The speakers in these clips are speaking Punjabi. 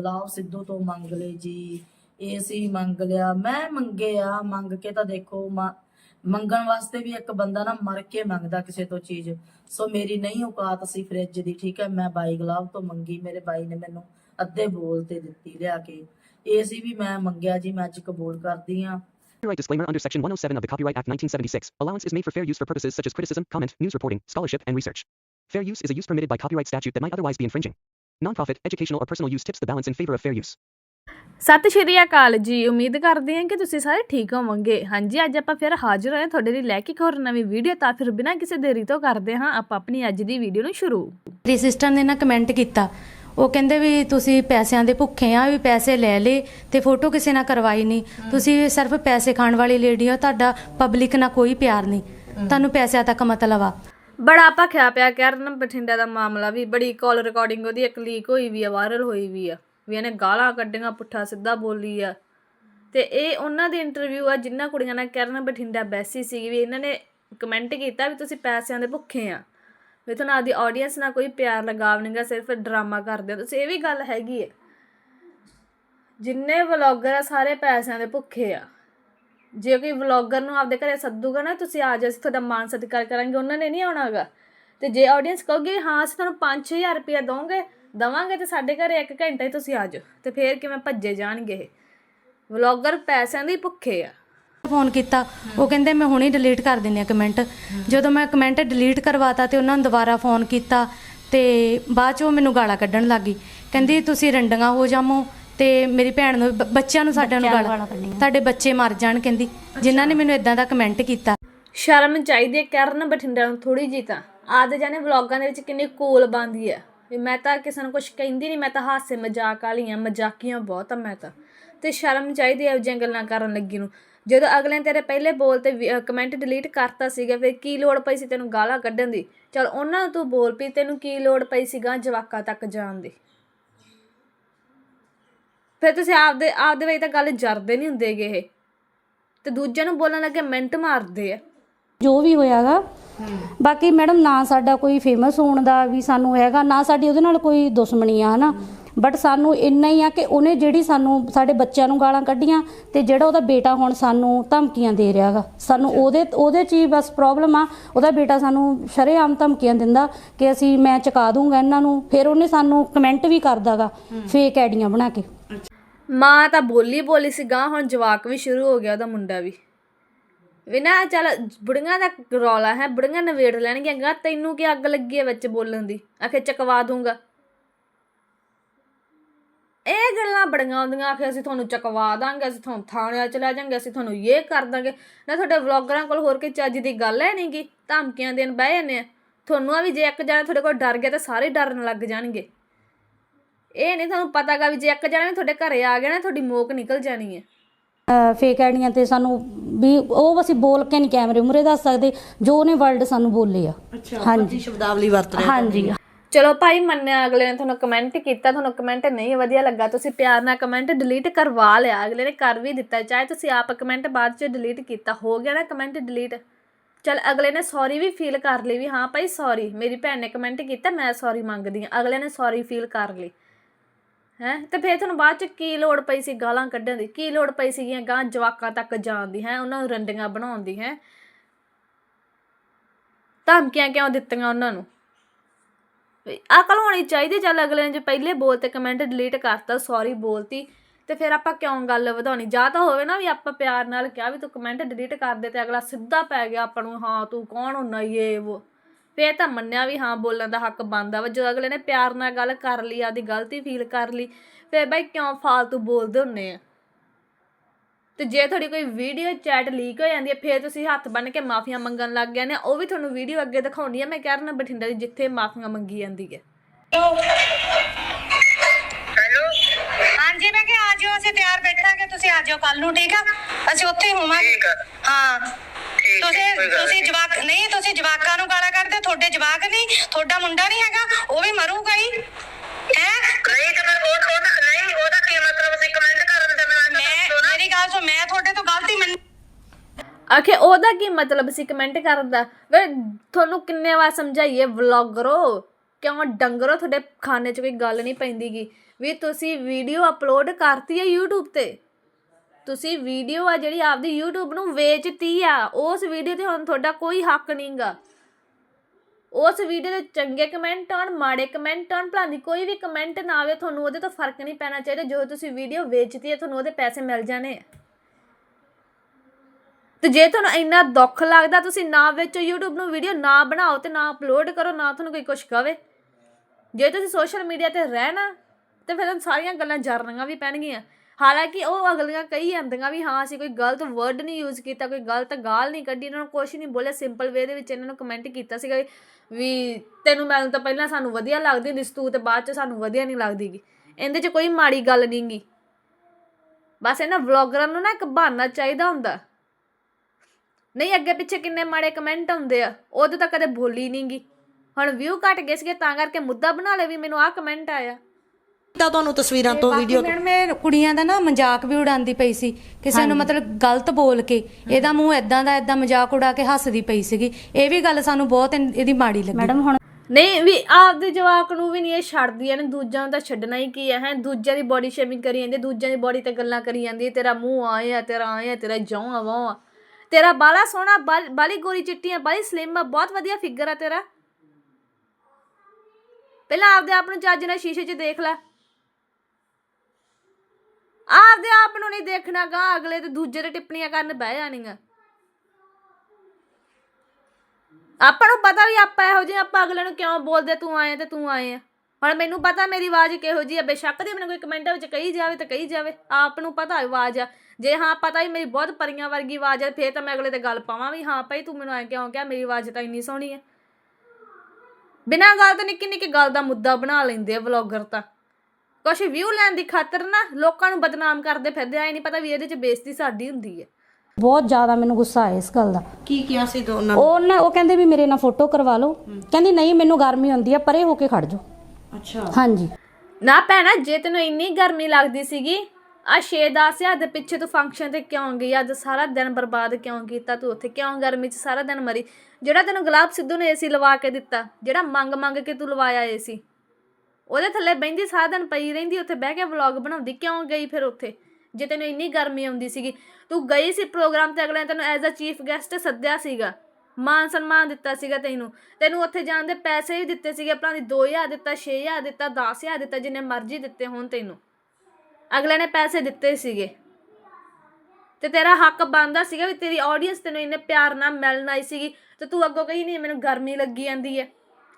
ਗੁਲਾਬ ਸਿੱਧੂ ਤੋਂ ਮੰਗ ਲਏ ਜੀ ਏਸੀ ਮੰਗ ਲਿਆ ਮੈਂ ਮੰਗੇ ਆ ਮੰਗ ਕੇ ਤਾਂ ਦੇਖੋ ਮ- ਮੰਗਣ ਵਾਸਤੇ ਵੀ ਇੱਕ ਬੰਦਾ ਨਾ ਮਰ ਕੇ ਮੰਗਦਾ ਕਿਸੇ ਤੋਂ ਚੀਜ਼ ਸੋ ਮੇਰੀ ਨਹੀਂ ਔਕਾਤ ਸੀ ਫ੍ਰਿਜ ਦੀ ਠੀਕ ਹੈ ਮੈਂ ਬਾਈ ਗੁਲਾਬ ਤੋਂ ਮੰਗੀ ਮੇਰੇ ਬਾਈ ਨੇ ਮੈਨੂੰ ਅੱਧੇ ਬੋਲ ਤੇ ਦਿੱਤੀ ਲਿਆ ਕੇ ਏਸੀ ਵੀ ਮੈਂ ਮੰਗਿਆ ਜੀ ਮੈਂ ਅੱਜ ਕਬੂਲ ਕਰਦੀ ਆ Copyright disclaimer under Section 107 of the Copyright Act 1976. Allowance is made for fair use for purposes such as criticism, comment, news reporting, scholarship, and research. Fair use is a use permitted by copyright statute that might otherwise be infringing. Nonprofit, educational, or personal use tips the balance in favor of fair use. ਸਤਿ ਸ਼੍ਰੀ ਅਕਾਲ ਜੀ। ਉਮੀਦ ਕਰਦੇ ਹਾਂ ਕਿ ਤੁਸੀਂ ਸਾਰੇ ਠੀਕ ਹੋਵੋਗੇ। ਹਾਂਜੀ ਅੱਜ ਆਪਾਂ ਫਿਰ ਹਾਜ਼ਰ ਹੋਏ ਤੁਹਾਡੇ ਲਈ ਲੈ ਕੇ ਇੱਕ ਹੋਰ ਨਵੀਂ ਵੀਡੀਓ ਤਾਂ ਫਿਰ ਬਿਨਾਂ ਕਿਸੇ ਦੇਰੀ ਤੋਂ ਕਰਦੇ ਹਾਂ। ਆਪਾਂ ਆਪਣੀ ਅੱਜ ਦੀ ਵੀਡੀਓ ਨੂੰ ਸ਼ੁਰੂ। ਮੇਰੀ ਸਿਸਟਰ ਨੇ ਨਾ ਕਮੈਂਟ ਕੀਤਾ। ਉਹ ਕਹਿੰਦੇ ਵੀ ਤੁਸੀਂ ਪੈਸਿਆਂ ਦੇ ਭੁੱਖੇ ਆ ਵੀ ਪੈਸੇ ਲੈ ਲੇ ਤੇ ਫੋਟੋ ਕਿਸੇ ਨਾਲ ਕਰਵਾਈ ਨਹੀਂ। ਤੁਸੀਂ ਸਿਰਫ ਪੈਸੇ ਖਾਣ ਵਾਲੀ ਲੇਡੀ ਹੋ ਤੁਹਾਡਾ ਪਬਲਿਕ ਨਾਲ ਕੋਈ ਪਿਆਰ ਨਹੀਂ। ਤੁਹਾਨੂੰ ਪੈਸਿਆਂ ਤੱਕ ਮਤਲਬ ਆ। ਬੜਾ ਭਖਿਆ ਪਿਆ ਕਰਨ ਬਠਿੰਡਾ ਦਾ ਮਾਮਲਾ ਵੀ, ਬੜੀ ਕਾਲ ਰਿਕਾਰਡਿੰਗ ਉਹਦੀ ਇੱਕ ਲੀਕ ਹੋਈ ਵੀ ਆ ਵਾਇਰਲ ਹੋਈ ਵੀ ਆ, ਵੀ ਇਹਨੇ ਗਾਲਾਂ ਕੱਢੀਆਂ, ਪੁੱਠਾ ਸਿੱਧਾ ਬੋਲੀ ਆ। ਤੇ ਇਹ ਉਹਨਾਂ ਦੀ ਇੰਟਰਵਿਊ ਆ, ਜਿੰਨਾ ਕੁੜੀਆਂ ਨਾਲ ਕਰਨ ਬਠਿੰਡਾ ਬੈਸੀ ਸੀ ਵੀ ਇਹਨਾਂ ਨੇ ਕਮੈਂਟ ਕੀਤਾ ਵੀ ਤੁਸੀਂ ਪੈਸਿਆਂ ਦੇ ਭੁੱਖੇ ਆ। ਵੀ ਤੁਹਾਨੂੰ ਆਪਦੀ ਆਡੀਅנס ਨਾਲ ਕੋਈ ਪਿਆਰ, ਲਗਾਵ ਨਹੀਂਗਾ ਸਿਰਫ ਡਰਾਮਾ ਕਰਦੇ ਹੋ ਤੁਸੀਂ ਇਹ ਵੀ ਗੱਲ ਹੈਗੀ ਹੈ ਜਿੰਨੇ ਵਲੌਗਰ ਆ, ਸਾਰੇ ਪੈਸਿਆਂ ਦੇ ਭੁੱਖੇ ਆ। ਜੇ ਕੋਈ ਵਲੌਗਰ ਨੂੰ ਆਪਦੇ ਘਰੇ ਸੱਦੂਗਾ ਨਾ, ਤੁਸੀਂ ਆ ਜਾਓ, ਅਸੀਂ ਤੁਹਾਡਾ ਮਾਨ ਸਤਿਕਾਰ ਕਰਾਂਗੇ, ਉਹਨਾਂ ਨੇ ਨਹੀਂ ਆਉਣਾਗਾ ਤੇ ਜੇ ਆਡੀਅנס ਕਹੋਗੇ, ਹਾਂ, ਅਸੀਂ ਤੁਹਾਨੂੰ 5-6000 ਰੁਪਇਆ ਦਵਾਂਗੇ ਦਵਾਂਗੇ ਤੇ ਸਾਡੇ ਘਰੇ 1 ਘੰਟਾ ਹੀ ਤੁਸੀਂ ਆ ਜਾਓ, ਤੇ ਫੇਰ ਕਿਵੇਂ ਭੱਜੇ ਜਾਣਗੇ ਇਹ? ਵਲੌਗਰ ਪੈਸਿਆਂ ਦੇ ਭੁੱਖੇ ਆ। ਫੋਨ ਕੀਤਾ, ਉਹ ਕਹਿੰਦੇ, ਮੈਂ ਹੁਣੇ ਡਿਲੀਟ ਕਰ ਦਿੰਨੀ ਆ ਕਮੈਂਟ ਜਦੋਂ ਮੈਂ ਕਮੈਂਟ ਡਿਲੀਟ ਕਰਵਾਤਾ ਤੇ ਉਹਨਾਂ ਨੂੰ ਦੁਬਾਰਾ ਫੋਨ ਕੀਤਾ ਤੇ ਬਾਅਦ ਚ ਉਹ ਮੈਨੂੰ ਗਾਲਾਂ ਕੱਢਣ ਲੱਗੀ ਕਹਿੰਦੀ, ਤੁਸੀਂ ਰੰਡੀਆਂ ਹੋ ਜਾਮੋ ਤੇ ਮੇਰੀ ਭੈਣ ਨੂੰ ਬ- ਬੱਚਿਆਂ ਨੂੰ ਸਾਡਿਆਂ ਨੂੰ ਗਾਲਾਂ। ਤੁਹਾਡੇ ਬੱਚੇ ਮਰ ਜਾਣ ਕਹਿੰਦੀ। ਜਿਨ੍ਹਾਂ ਨੇ ਮੈਨੂੰ ਇਦਾਂ ਦਾ ਕਮੈਂਟ ਕੀਤਾ। ਸ਼ਰਮ ਚਾਹੀਦੀ ਹੈ ਕਰਨ ਬਠਿੰਡਾ ਨੂੰ ਥੋੜੀ ਜੀ ਤਾਂ। ਆਦੇ ਜਾਣੇ ਵਲੌਗਾਂ ਦੇ ਵਿੱਚ ਕਿੰਨੀ ਕੂਲ ਬੰਦੀ ਹੈ। ਵੀ ਮੈਂ ਤਾਂ ਕਿਸੇ ਨੂੰ ਕੁਝ ਕਹਿੰਦੀ ਨਹੀਂ ਮੈਂ ਤਾਂ ਹਾਸੇ ਮਜ਼ਾਕ ਵਾਲੀ ਆ ਮਜ਼ਾਕੀਆਂ ਬਹੁਤ ਆ ਮੈਂ ਤਾਂ। ਤੇ ਸ਼ਰਮ ਚਾਹੀਦੀ ਹੈ ਇਹੋ ਜਿਹੀਆਂ ਗੱਲਾਂ ਕਰਨ ਲੱਗੀ ਨੂੰ। ਜਦੋਂ ਅਗਲੇ ਨੇ ਤੇਰੇ ਪਹਿਲੇ ਬੋਲ ਤੇ ਕਮੈਂਟ ਡਿਲੀਟ ਕਰਤਾ ਸੀਗਾ ਫਿਰ ਕੀ ਲੋੜ ਪਈ ਸੀ ਤੈਨੂੰ ਗਾਲਾਂ ਕੱਢਣ ਦੀ? ਚਲ ਉਹਨਾਂ ਨੂੰ ਤੂੰ ਬੋਲ ਪਈ ਤੈਨੂੰ ਕੀ ਲੋੜ ਪਈ ਸੀਗਾ ਜਵਾਕਾਂ ਤੱਕ ਜਾਣ ਦੀ? ਫਿਰ ਤੁਸੀਂ ਆਪਦੇ ਆਪਦੇ ਵਿੱਚ ਤਾਂ ਗੱਲ ਜਰਦੇ ਨਹੀਂ ਹੁੰਦੇਗੇ ਇਹ। ਤੇ ਦੂਜਿਆਂ ਨੂੰ ਬੋਲਣ ਲੱਗੇ ਮਿੰਟ ਮਾਰਦੇ ਆ। ਜੋ ਵੀ ਹੋਇਆਗਾ। ਬਾਕੀ ਮੈਡਮ ਨਾ ਸਾਡਾ ਕੋਈ ਫੇਮਸ ਹੋਣ ਦਾ ਵੀ ਸਾਨੂੰ ਹੈਗਾ ਨਾ ਸਾਡੀ ਉਹਦੇ ਨਾਲ ਕੋਈ ਦੁਸ਼ਮਣੀ ਆ ਹਨਾ। ਬਟ ਸਾਨੂੰ ਇੰਨਾ ਹੀ ਆ ਕਿ ਉਹਨੇ ਜਿਹੜੀ ਸਾਨੂੰ ਸਾਡੇ ਬੱਚਿਆਂ ਨੂੰ ਗਾਲਾਂ ਕੱਢੀਆਂ ਤੇ ਜਿਹੜਾ ਉਹਦਾ ਬੇਟਾ ਹੁਣ ਸਾਨੂੰ ਧਮਕੀਆਂ ਦੇ ਰਿਹਾਗਾ। ਸਾਨੂੰ ਉਹਦੇ ਉਹਦੇ 'ਚ ਹੀ ਬਸ ਪ੍ਰੋਬਲਮ ਆ। ਉਹਦਾ ਬੇਟਾ ਸਾਨੂੰ ਸ਼ਰੇਆਮ ਧਮਕੀਆਂ ਦਿੰਦਾ ਕਿ ਅਸੀਂ ਮੈਂ ਚੁਕਾ ਦੂੰਗਾ ਇਹਨਾਂ ਨੂੰ। ਫਿਰ ਉਹਨੇ ਸਾਨੂੰ ਕਮੈਂਟ ਵੀ ਕਰਦਾਗਾ ਫੇਕ ਆਈਡੀਆਂ ਬਣਾ ਕੇ। ਮਾਂ ਤਾਂ ਬੋਲੀ ਬੋਲੀ ਸੀ ਗਾਂ ਹੁਣ ਜਵਾਕ ਵੀ ਸ਼ੁਰੂ ਹੋ ਗਿਆ, ਉਹਦਾ ਮੁੰਡਾ ਵੀ। ਵੀ ਨਾ, ਚੱਲ ਬੁੜੀਆਂ ਦਾ ਰੌਲਾ ਹੈ, ਬੁੜੀਆਂ ਨਵੇੜ ਲੈਣਗੀਆਂ ਗਾ ਤੈਨੂੰ ਕੀ ਅੱਗ ਲੱਗੀ ਹੈ ਵਿੱਚ ਬੋਲਣ ਦੀ? ਆਖੇ, ਚਕਵਾ ਦੂੰਗਾ। ਇਹ ਗੱਲਾਂ ਬੜੀਆਂ ਆਉਂਦੀਆਂ, ਆਖੇ ਅਸੀਂ ਤੁਹਾਨੂੰ ਚਕਵਾ ਦਾਂਗੇ, ਅਸੀਂ ਤੁਹਾਨੂੰ ਥਾਣੇ ਚ ਲੈ ਜਾਾਂਗੇ, ਅਸੀਂ ਤੁਹਾਨੂੰ ਇਹ ਕਰ ਦਾਂਗੇ। ਨਾ, ਤੁਹਾਡੇ ਵਲੌਗਰਾਂ ਕੋਲ ਹੋਰ ਕੋਈ ਚੱਜ ਦੀ ਗੱਲ ਹੈ ਨਹੀਂਗੀ? ਧਮਕੀਆਂ ਦੇਣ ਬਹਿ ਜਾਂਦੇ ਆ। ਤੁਹਾਨੂੰ ਆ ਵੀ ਜੇ ਇੱਕ ਜਣਾ, ਤੁਹਾਡੇ ਕੋਲ ਡਰ ਗਿਆ ਤਾਂ ਸਾਰੇ ਡਰਨ ਲੱਗ ਜਾਣਗੇ। ਇਹ ਨਹੀਂ ਤੁਹਾਨੂੰ ਪਤਾਗਾ ਵੀ ਜੇ ਇੱਕ ਜਣਾ ਵੀ ਤੁਹਾਡੇ ਘਰੇ ਆ ਗਿਆ ਨਾ ਤੁਹਾਡੀ ਮੋਕ ਨਿਕਲ ਜਾਣੀ ਹੈ। ਫੇਕ ਆਈਡੀਆਂ ਤੇ ਸਾਨੂੰ ਵੀ ਉਹ ਅਸੀਂ ਬੋਲ ਕੇ ਨਹੀਂ ਕੈਮਰੇ ਮੂਰੇ ਦੱਸ ਸਕਦੇ ਜੋ ਉਹਨੇ ਵਰਲਡ ਸਾਨੂੰ ਬੋਲੇ ਆ। ਹਾਂਜੀ। ਸ਼ਬਦਾਵਲੀ ਵਰਤ ਰਹੇ ਹਾਂਜੀ। ਚਲੋ ਭਾਈ ਮੰਨਿਆ ਅਗਲੇ ਨੇ ਤੁਹਾਨੂੰ ਕਮੈਂਟ ਕੀਤਾ ਤੁਹਾਨੂੰ ਕਮੈਂਟ ਨਹੀਂ ਵਧੀਆ ਲੱਗਾ ਤੁਸੀਂ ਪਿਆਰ ਨਾਲ ਕਮੈਂਟ ਡਿਲੀਟ ਕਰਵਾ ਲਿਆ ਅਗਲੇ ਨੇ ਕਰ ਵੀ ਦਿੱਤਾ ਚਾਹੇ ਤੁਸੀਂ ਆਪ ਕਮੈਂਟ ਬਾਅਦ ਚ ਡਿਲੀਟ ਕੀਤਾ ਹੋ ਗਿਆ ਨਾ ਕਮੈਂਟ ਡਿਲੀਟ ਚਲ ਅਗਲੇ ਨੇ ਸੌਰੀ ਵੀ ਫੀਲ ਕਰ ਲਈ ਵੀ ਹਾਂ ਭਾਈ ਸੌਰੀ ਮੇਰੀ ਭੈਣ ਨੇ ਕਮੈਂਟ ਕੀਤਾ ਮੈਂ ਸੌਰੀ ਮੰਗਦੀ ਹਾਂ ਅਗਲੇ ਨੇ ਸੌਰੀ ਫੀਲ ਕਰ ਲਈ। ਹੈ? ਤੇ ਫਿਰ ਤੁਹਾਨੂੰ ਬਾਅਦ ਚ ਕੀ ਲੋੜ ਪਈ ਸੀ ਗਾਲਾਂ ਕੱਢਣ ਦੀ? ਕੀ ਲੋੜ ਪਈ ਸੀਗੀਆਂ ਗਾਂ ਜਵਾਕਾਂ ਤੱਕ ਜਾਣ ਦੀ, ਹੈ? ਉਹਨਾਂ ਨੂੰ ਰੰਡੀਆਂ ਬਣਾਉਣ ਦੀ, ਹੈ? ਧਮਕੀਆਂ ਕਿਉਂ ਦਿੱਤੀਆਂ ਉਹਨਾਂ ਨੂੰ? ਅਕਲ ਹੋਣੀ ਚਾਹੀਦੀ ਚੱਲ ਅਗਲੇ ਨੇ ਜੇ ਪਹਿਲੇ ਬੋਲ ਤੇ ਕਮੈਂਟ ਡਿਲੀਟ ਕਰਤਾ ਸੌਰੀ ਬੋਲਤੀ, ਤੇ ਫਿਰ ਆਪਾਂ ਕਿਉਂ ਗੱਲ ਵਧਾਉਣੀ? ਜਾਂ ਤਾਂ ਹੋਵੇ ਨਾ ਵੀ ਆਪਾਂ ਪਿਆਰ ਨਾਲ ਕਿਹਾ ਵੀ ਤੂੰ ਕਮੈਂਟ ਡਿਲੀਟ ਕਰ ਦੇ ਤੇ ਅਗਲਾ ਸਿੱਧਾ ਪੈ ਗਿਆ ਆਪਾਂ ਨੂੰ, ਹਾਂ ਤੂੰ ਕੌਣ ਹੁੰਨਾ ਇਹ ਉਹ ਫੇਰ ਤਾਂ ਮੰਨਿਆ ਵੀ ਹਾਂ ਬੋਲਣ ਦਾ ਹੱਕ ਬਣਦਾ ਵਾ। ਜਦੋਂ ਅਗਲੇ ਨੇ ਪਿਆਰ ਨਾਲ ਗੱਲ ਕਰ ਲਈ ਆਦੀ ਗਲਤੀ ਫੀਲ ਕਰ ਲਈ ਫੇਰ ਬਾਈ ਕਿਉਂ ਫਾਲਤੂ ਬੋਲਦੇ ਹੁੰਨੇ ਆ? ਤੇ ਜੇ ਤੁਹਾਡੀ ਕੋਈ ਵੀਡੀਓ ਚੈਟ ਲੀਕ ਹੋ ਜਾਂਦੀ ਹੈ ਫਿਰ ਤੁਸੀਂ ਹੱਥ ਬੰਨ ਕੇ ਮਾਫੀਆਂ ਮੰਗਣ ਲੱਗ ਗਏ ਨੇ ਉਹ ਵੀ ਤੁਹਾਨੂੰ ਵੀਡੀਓ ਅੱਗੇ ਦਿਖਾਉਣੀ ਹੈ ਮੈਂ ਕਹਿ ਰਹੀ ਬਠਿੰਡਾ ਦੀ ਜਿੱਥੇ ਮਾਫੀਆਂ ਮੰਗੀ ਜਾਂਦੀ ਹੈ। ਹੈਲੋ ਹਾਂਜੀ ਮੈਂ ਕਿਹਾ ਆ ਜਾਓ ਅਸੀਂ ਤਿਆਰ ਬੈਠਾਂਗੇ ਤੁਸੀਂ ਆ ਜਾਓ ਕੱਲ ਨੂੰ ਠੀਕ ਆ? ਅਸੀਂ ਉੱਥੇ ਹੀ ਹੋਵਾਂਗੇ। ਠੀਕ ਆ। ਹਾਂ। ਤੁਸੀਂ ਤੁਸੀਂ। ਜਵਾਕ ਨਹੀਂ ਤੁਸੀਂ ਜਵਾਕਾਂ ਨੂੰ ਗਾਲਾਂ ਕੱਢਦੇ ਤੁਹਾਡੇ ਜਵਾਕ ਨਹੀਂ ਤੁਹਾਡਾ ਮੁੰਡਾ ਨਹੀਂ ਹੈਗਾ ਉਹ ਵੀ ਮਰੂਗਾ ਹੀ। ਹੈ? ਨਹੀਂ ਤੇ ਫਿਰ ਉਹ ਉਹ ਨਹੀਂ ਉਹਦਾ ਕੀ ਮਤਲਬ ਸੀ ਕਮੈਂਟ ਕਰਨ ਦਾ ਮੈਂ ਮੈਂ ਮੇਰੀ ਗੱਲ ਸੁਣ ਮੈਂ ਤੁਹਾਡੇ ਤੋਂ ਗਲਤੀ ਮੰਨ ਆਖੇ ਉਹਦਾ ਕੀ ਮਤਲਬ ਸੀ ਕਮੈਂਟ ਕਰਨ ਦਾ? ਵੇ ਤੁਹਾਨੂੰ ਕਿੰਨੇ ਵਾਰ ਸਮਝਾਈਏ ਵਲੌਗਰੋ ਕਿਉਂ ਡੰਗਰੋ ਤੁਹਾਡੇ ਖਾਣੇ 'ਚ ਕੋਈ ਗੱਲ ਨਹੀਂ ਪੈਂਦੀਗੀ। ਵੀ ਤੁਸੀਂ ਵੀਡੀਓ ਅਪਲੋਡ ਕਰਤੀ ਹੈ YouTube ਤੇ? ਤੁਸੀਂ ਵੀਡੀਓ ਆ ਜਿਹੜੀ ਆਪਦੀ YouTube ਨੂੰ ਵੇਚਤੀ ਆ, ਉਸ ਵੀਡੀਓ ਤੇ ਹੁਣ ਤੁਹਾਡਾ ਕੋਈ ਹੱਕ ਨਹੀਂਗਾ। ਉਸ ਵੀਡੀਓ ਤੇ ਚੰਗੇ ਕਮੈਂਟ ਆਉਣ, ਮਾੜੇ ਕਮੈਂਟ ਆਉਣ, ਭਲਾ ਦੀ ਕੋਈ ਵੀ ਕਮੈਂਟ ਨਾ ਆਵੇ, ਤੁਹਾਨੂੰ ਉਹਦੇ ਤੋਂ ਫ਼ਰਕ ਨਹੀਂ ਪੈਣਾ ਚਾਹੀਦਾ, ਜੋ ਤੁਸੀਂ ਵੀਡੀਓ ਵੇਚਤੀ ਹੈ ਤੁਹਾਨੂੰ ਉਹਦੇ ਪੈਸੇ ਮਿਲ ਜਾਣੇ। ਆ ਤੇ ਜੇ ਤੁਹਾਨੂੰ ਇੰਨਾ ਦੁੱਖ ਲੱਗਦਾ, ਤੁਸੀਂ ਨਾ ਵੇਚੋ YouTube ਨੂੰ, ਵੀਡੀਓ ਨਾ ਬਣਾਓ ਤੇ ਨਾ ਅਪਲੋਡ ਕਰੋ, ਨਾ ਤੁਹਾਨੂੰ ਕੋਈ ਕੁਝ ਕਵੇ। ਜੇ ਤੁਸੀਂ ਸੋਸ਼ਲ ਮੀਡੀਆ ਤੇ ਰਹਿਣਾ, ਤੇ ਫਿਰ ਸਾਰੀਆਂ ਗੱਲਾਂ ਜਰਨੀਆਂ ਵੀ ਪੈਣਗੀਆਂ। ਹਾਲਾਂਕਿ ਉਹ ਅਗਲੀਆਂ ਕਹੀ ਜਾਂਦੀਆਂ ਵੀ ਹਾਂ, ਅਸੀਂ ਕੋਈ ਗਲਤ ਵਰਡ ਨਹੀਂ ਯੂਜ਼ ਕੀਤਾ, ਕੋਈ ਗਲਤ ਗਾਲ ਨਹੀਂ ਕੱਢੀ, ਇਹਨਾਂ ਨੂੰ ਕੁਝ ਨਹੀਂ ਬੋਲਿਆ ਸਿੰਪਲ ਵੇ ਦੇ ਵਿੱਚ ਇਹਨਾਂ ਨੂੰ ਕਮੈਂਟ ਕੀਤਾ ਸੀਗਾ ਵੀ- ਤੈਨੂੰ ਮੈਨੂੰ ਤਾਂ ਪਹਿਲਾਂ ਸਾਨੂੰ ਵਧੀਆ ਲੱਗਦੀ ਹੁੰਦੀ ਸੀ, ਤੂੰ ਤੇ ਬਾਅਦ ਚ ਸਾਨੂੰ ਵਧੀਆ ਨਹੀਂ ਲੱਗਦੀਗੀ ਇਹਦੇ 'ਚ ਕੋਈ ਮਾੜੀ ਗੱਲ ਨਹੀਂਗੀ ਬਸ ਇਹਨਾਂ ਵਲੌਗਰਾਂ ਨੂੰ ਨਾ ਇੱਕ ਬਹਾਨਾ ਚਾਹੀਦਾ ਹੁੰਦਾ। ਨਹੀਂ, ਅੱਗੇ ਪਿੱਛੇ ਕਿੰਨੇ ਮਾੜੇ ਕਮੈਂਟ ਆਉਂਦੇ ਆ ਉਦੋਂ ਤਾਂ ਕਦੇ ਬੋਲੀ ਨਹੀਂਗੀ ਹੁਣ ਵਿਊ ਘਟ ਗਏ ਸੀਗੇ, ਤਾਂ ਕਰਕੇ ਮੁੱਦਾ ਬਣਾ ਲਿਆ ਵੀ ਮੈਨੂੰ ਆਹ ਕਮੈਂਟ ਆਇਆ। ਤਾਂ ਤੁਹਾਨੂੰ ਤਸਵੀਰਾਂ ਤੋਂ ਵੀਡੀਓ ਮੈਡਮ ਇਹ ਕੁੜੀਆਂ ਦਾ ਨਾ ਮਜ਼ਾਕ ਵੀ ਉਡਾਉਂਦੀ ਪਈ ਸੀ। ਕਿਸੇ ਨੂੰ ਮਤਲਬ ਗਲਤ ਬੋਲ ਕੇ ਇਹਦਾ ਮੂੰਹ ਇਦਾਂ ਦਾ ਇਦਾਂ ਮਜ਼ਾਕ ਉਡਾ ਕੇ ਹੱਸਦੀ ਪਈ ਸੀਗੀ। ਇਹ ਵੀ ਗੱਲ ਸਾਨੂੰ ਬਹੁਤ ਇਨ- ਇਹਦੀ ਮਾੜੀ ਲੱਗੀ। ਮੈਡਮ ਹੁਣ ਨਹੀਂ ਵੀ ਆਪਦੇ ਜਵਾਕ ਨੂੰ ਵੀ ਨਹੀਂ ਇਹ ਛੱਡਦੀ ਇਹਨੇ ਦੂਜਿਆਂ ਨੂੰ ਤਾਂ ਛੱਡਣਾ ਹੀ ਕੀ ਹੈ ਹੈ? ਦੂਜਿਆਂ ਦੀ ਬੋਡੀ ਸ਼ੇਮਿੰਗ ਕਰੀ ਜਾਂਦੀ ਹੈ, ਦੂਜਿਆਂ ਦੀ ਬੋਡੀ ਤੇ ਗੱਲਾਂ ਕਰੀ ਜਾਂਦੀ ਹੈ, ਤੇਰਾ ਮੂੰਹ ਆਏ ਆ ਤੇਰਾ ਆਏ ਆ ਤੇਰਾ ਜੌਂ ਆ ਵਾਹ ਆ। ਤੇਰਾ ਬਾਲਾ ਸੋਹਣਾ ਬਾਲ- ਬਾਲੀ ਗੋਰੀ ਚਿੱਟੀ ਆ ਬਾਲੀ ਸਲਿਮ ਆ ਬਹੁਤ ਵਧੀਆ ਫਿਗਰ ਆ ਤੇਰਾ। ਪਹਿਲਾਂ ਆਪਦੇ ਆਪ ਨੂੰ ਚੱਜ ਨਾਲ ਸ਼ੀਸ਼ੇ 'ਚ ਦੇਖ ਲੈ। ਆਪਦੇ ਆਪ ਨੂੰ ਨਹੀਂ ਦੇਖਣਾ ਗਾ, ਅਗਲੇ ਤੇ ਦੂਜੇ ਤੇ ਟਿੱਪਣੀਆਂ ਕਰਨ ਬਹਿ ਜਾਣੀਆਂ। ਆਪਾਂ ਨੂੰ ਪਤਾ ਵੀ ਆਪਾਂ ਇਹੋ ਜਿਹੇ ਆਪਾਂ ਅਗਲੇ ਨੂੰ ਕਿਉਂ ਬੋਲਦੇ, ਤੂੰ ਆਏ ਤੇ ਤੂੰ ਆਏ ਆ। ਹੁਣ ਮੈਨੂੰ ਪਤਾ ਮੇਰੀ ਆਵਾਜ਼ ਕਿਹੋ ਜੀ ਆ, ਬੇਸ਼ੱਕ ਦੀ ਮੈਨੂੰ ਕੋਈ ਕਮੈਂਟ ਵਿੱਚ ਕਹੀ ਜਾਵੇ ਤੇ ਕਹੀ ਜਾਵੇ। ਆਪ ਨੂੰ ਪਤਾ ਆਵਾਜ਼ ਆ। ਜੇ ਹਾਂ, ਪਤਾ ਹੀ ਮੇਰੀ ਬਹੁਤ ਪਰੀਆਂ ਵਰਗੀ ਆਵਾਜ਼ ਆ, ਫੇਰ ਤਾਂ ਮੈਂ ਅਗਲੇ ਤੇ ਗੱਲ ਪਾਵਾਂ ਵੀ, ਹਾਂ ਭਾਈ ਤੂੰ ਮੈਨੂੰ ਐ ਕਿਉਂ ਕਿਹਾ, ਮੇਰੀ ਆਵਾਜ਼ ਤਾਂ ਇੰਨੀ ਸੋਹਣੀ ਆ। ਬਿਨਾਂ ਗੱਲ ਤੋਂ ਨਿੱਕੀ ਨਿੱਕੀ ਗੱਲ ਦਾ ਮੁੱਦਾ ਬਣਾ ਲੈਂਦੇ ਆ ਵਲੌਗਰ ਤਾਂ। ਕੁਛ ਵਿਊ ਲੈਣ ਦੀ ਖਾਤਰ ਨਾ ਲੋਕਾਂ ਨੂੰ ਬਦਨਾਮ ਕਰਦੇ ਫਿਰਦੇ ਆ ਨਹੀਂ ਪਤਾ ਵੀ ਇਹਦੇ 'ਚ ਬੇਇੱਜ਼ਤੀ ਸਾਡੀ ਹੁੰਦੀ ਹੈ। ਬਹੁਤ ਜ਼ਿਆਦਾ ਮੈਨੂੰ ਗੁੱਸਾ ਆਇਆ ਇਸ ਗੱਲ ਦਾ। ਕੀ ਕਿਹਾ ਸੀ ਦੋਨਾਂ ਉਹ ਨਾ ਉਹ ਕਹਿੰਦੇ ਵੀ ਮੇਰੇ ਨਾਲ ਫੋਟੋ ਕਰਵਾ ਲਓ। ਕਹਿੰਦੀ ਨਹੀਂ ਮੈਨੂੰ ਗਰਮੀ ਹੁੰਦੀ ਆ ਪਰੇ ਹੋ ਕੇ ਖੜ ਜਾਓ। ਅੱਛਾ। ਹਾਂਜੀ। ਨਾ ਭੈਣਾ ਜੇ ਤੈਨੂੰ ਇੰਨੀ ਗਰਮੀ ਲੱਗਦੀ ਸੀਗੀ ਆ 6-10 ਹਜ਼ਾਰ ਦੇ ਪਿੱਛੇ ਤੂੰ ਫੰਕਸ਼ਨ ਤੇ ਕਿਉਂ ਗਈ? ਅੱਜ ਸਾਰਾ ਦਿਨ ਬਰਬਾਦ ਕਿਉਂ ਕੀਤਾ ਤੂੰ ਉੱਥੇ? ਕਿਉਂ ਗਰਮੀ 'ਚ ਸਾਰਾ ਦਿਨ ਮਰੀ? ਜਿਹੜਾ ਤੈਨੂੰ ਗੁਲਾਬ ਸਿੱਧੂ ਨੇ ਏਸੀ ਲਵਾ ਕੇ ਦਿੱਤਾ ਜਿਹੜਾ ਮੰਗ ਮੰਗ ਕੇ ਤੂੰ ਲਵਾਇਆ ਏਸੀ? ਉਹਦੇ ਥੱਲੇ ਬਹਿੰਦੀ ਸਾਧਨ ਪਈ ਰਹਿੰਦੀ, ਉੱਥੇ ਬਹਿ ਕੇ ਵਲੌਗ ਬਣਾਉਂਦੀ, ਕਿਉਂ ਗਈ ਫਿਰ ਉੱਥੇ? ਜੇ ਤੈਨੂੰ ਇੰਨੀ ਗਰਮੀ ਆਉਂਦੀ ਸੀਗੀ, ਤੂੰ ਗਈ ਸੀ ਪ੍ਰੋਗਰਾਮ ਤੇ, ਅਗਲੇ ਨੇ ਤੈਨੂੰ ਐਜ਼ ਅ ਚੀਫ ਗੈਸਟ ਸੱਦਿਆ ਸੀਗਾ, ਮਾਨ ਸਨਮਾਨ ਦਿੱਤਾ ਸੀਗਾ ਤੈਨੂੰ। ਤੈਨੂੰ ਉੱਥੇ ਜਾਣ ਦੇ ਪੈਸੇ ਵੀ ਦਿੱਤੇ ਸੀਗੇ, ਆਪਣਾ ਦੀ 2000 ਦਿੱਤਾ 6000 ਦਿੱਤਾ 10000 ਦਿੱਤਾ, ਜਿੰਨੇ ਮਰਜ਼ੀ ਦਿੱਤੇ ਹੋਣ ਤੈਨੂੰ। ਅਗਲੇ ਨੇ ਪੈਸੇ ਦਿੱਤੇ ਸੀਗੇ। ਤੇ ਤੇਰਾ ਹੱਕ ਬਣਦਾ ਸੀਗਾ ਵੀ ਤੇਰੀ ਆਡੀਅנס ਤੈਨੂੰ ਇੰਨੇ ਪਿਆਰ ਨਾਲ ਮਿਲਣ ਆਈ ਸੀਗੀ, ਤੇ ਤੂੰ ਅੱਗੋਂ ਕਹੀ, ਨਹੀਂ, ਮੈਨੂੰ ਗਰਮੀ ਲੱਗੀ ਜਾਂਦੀ ਹੈ।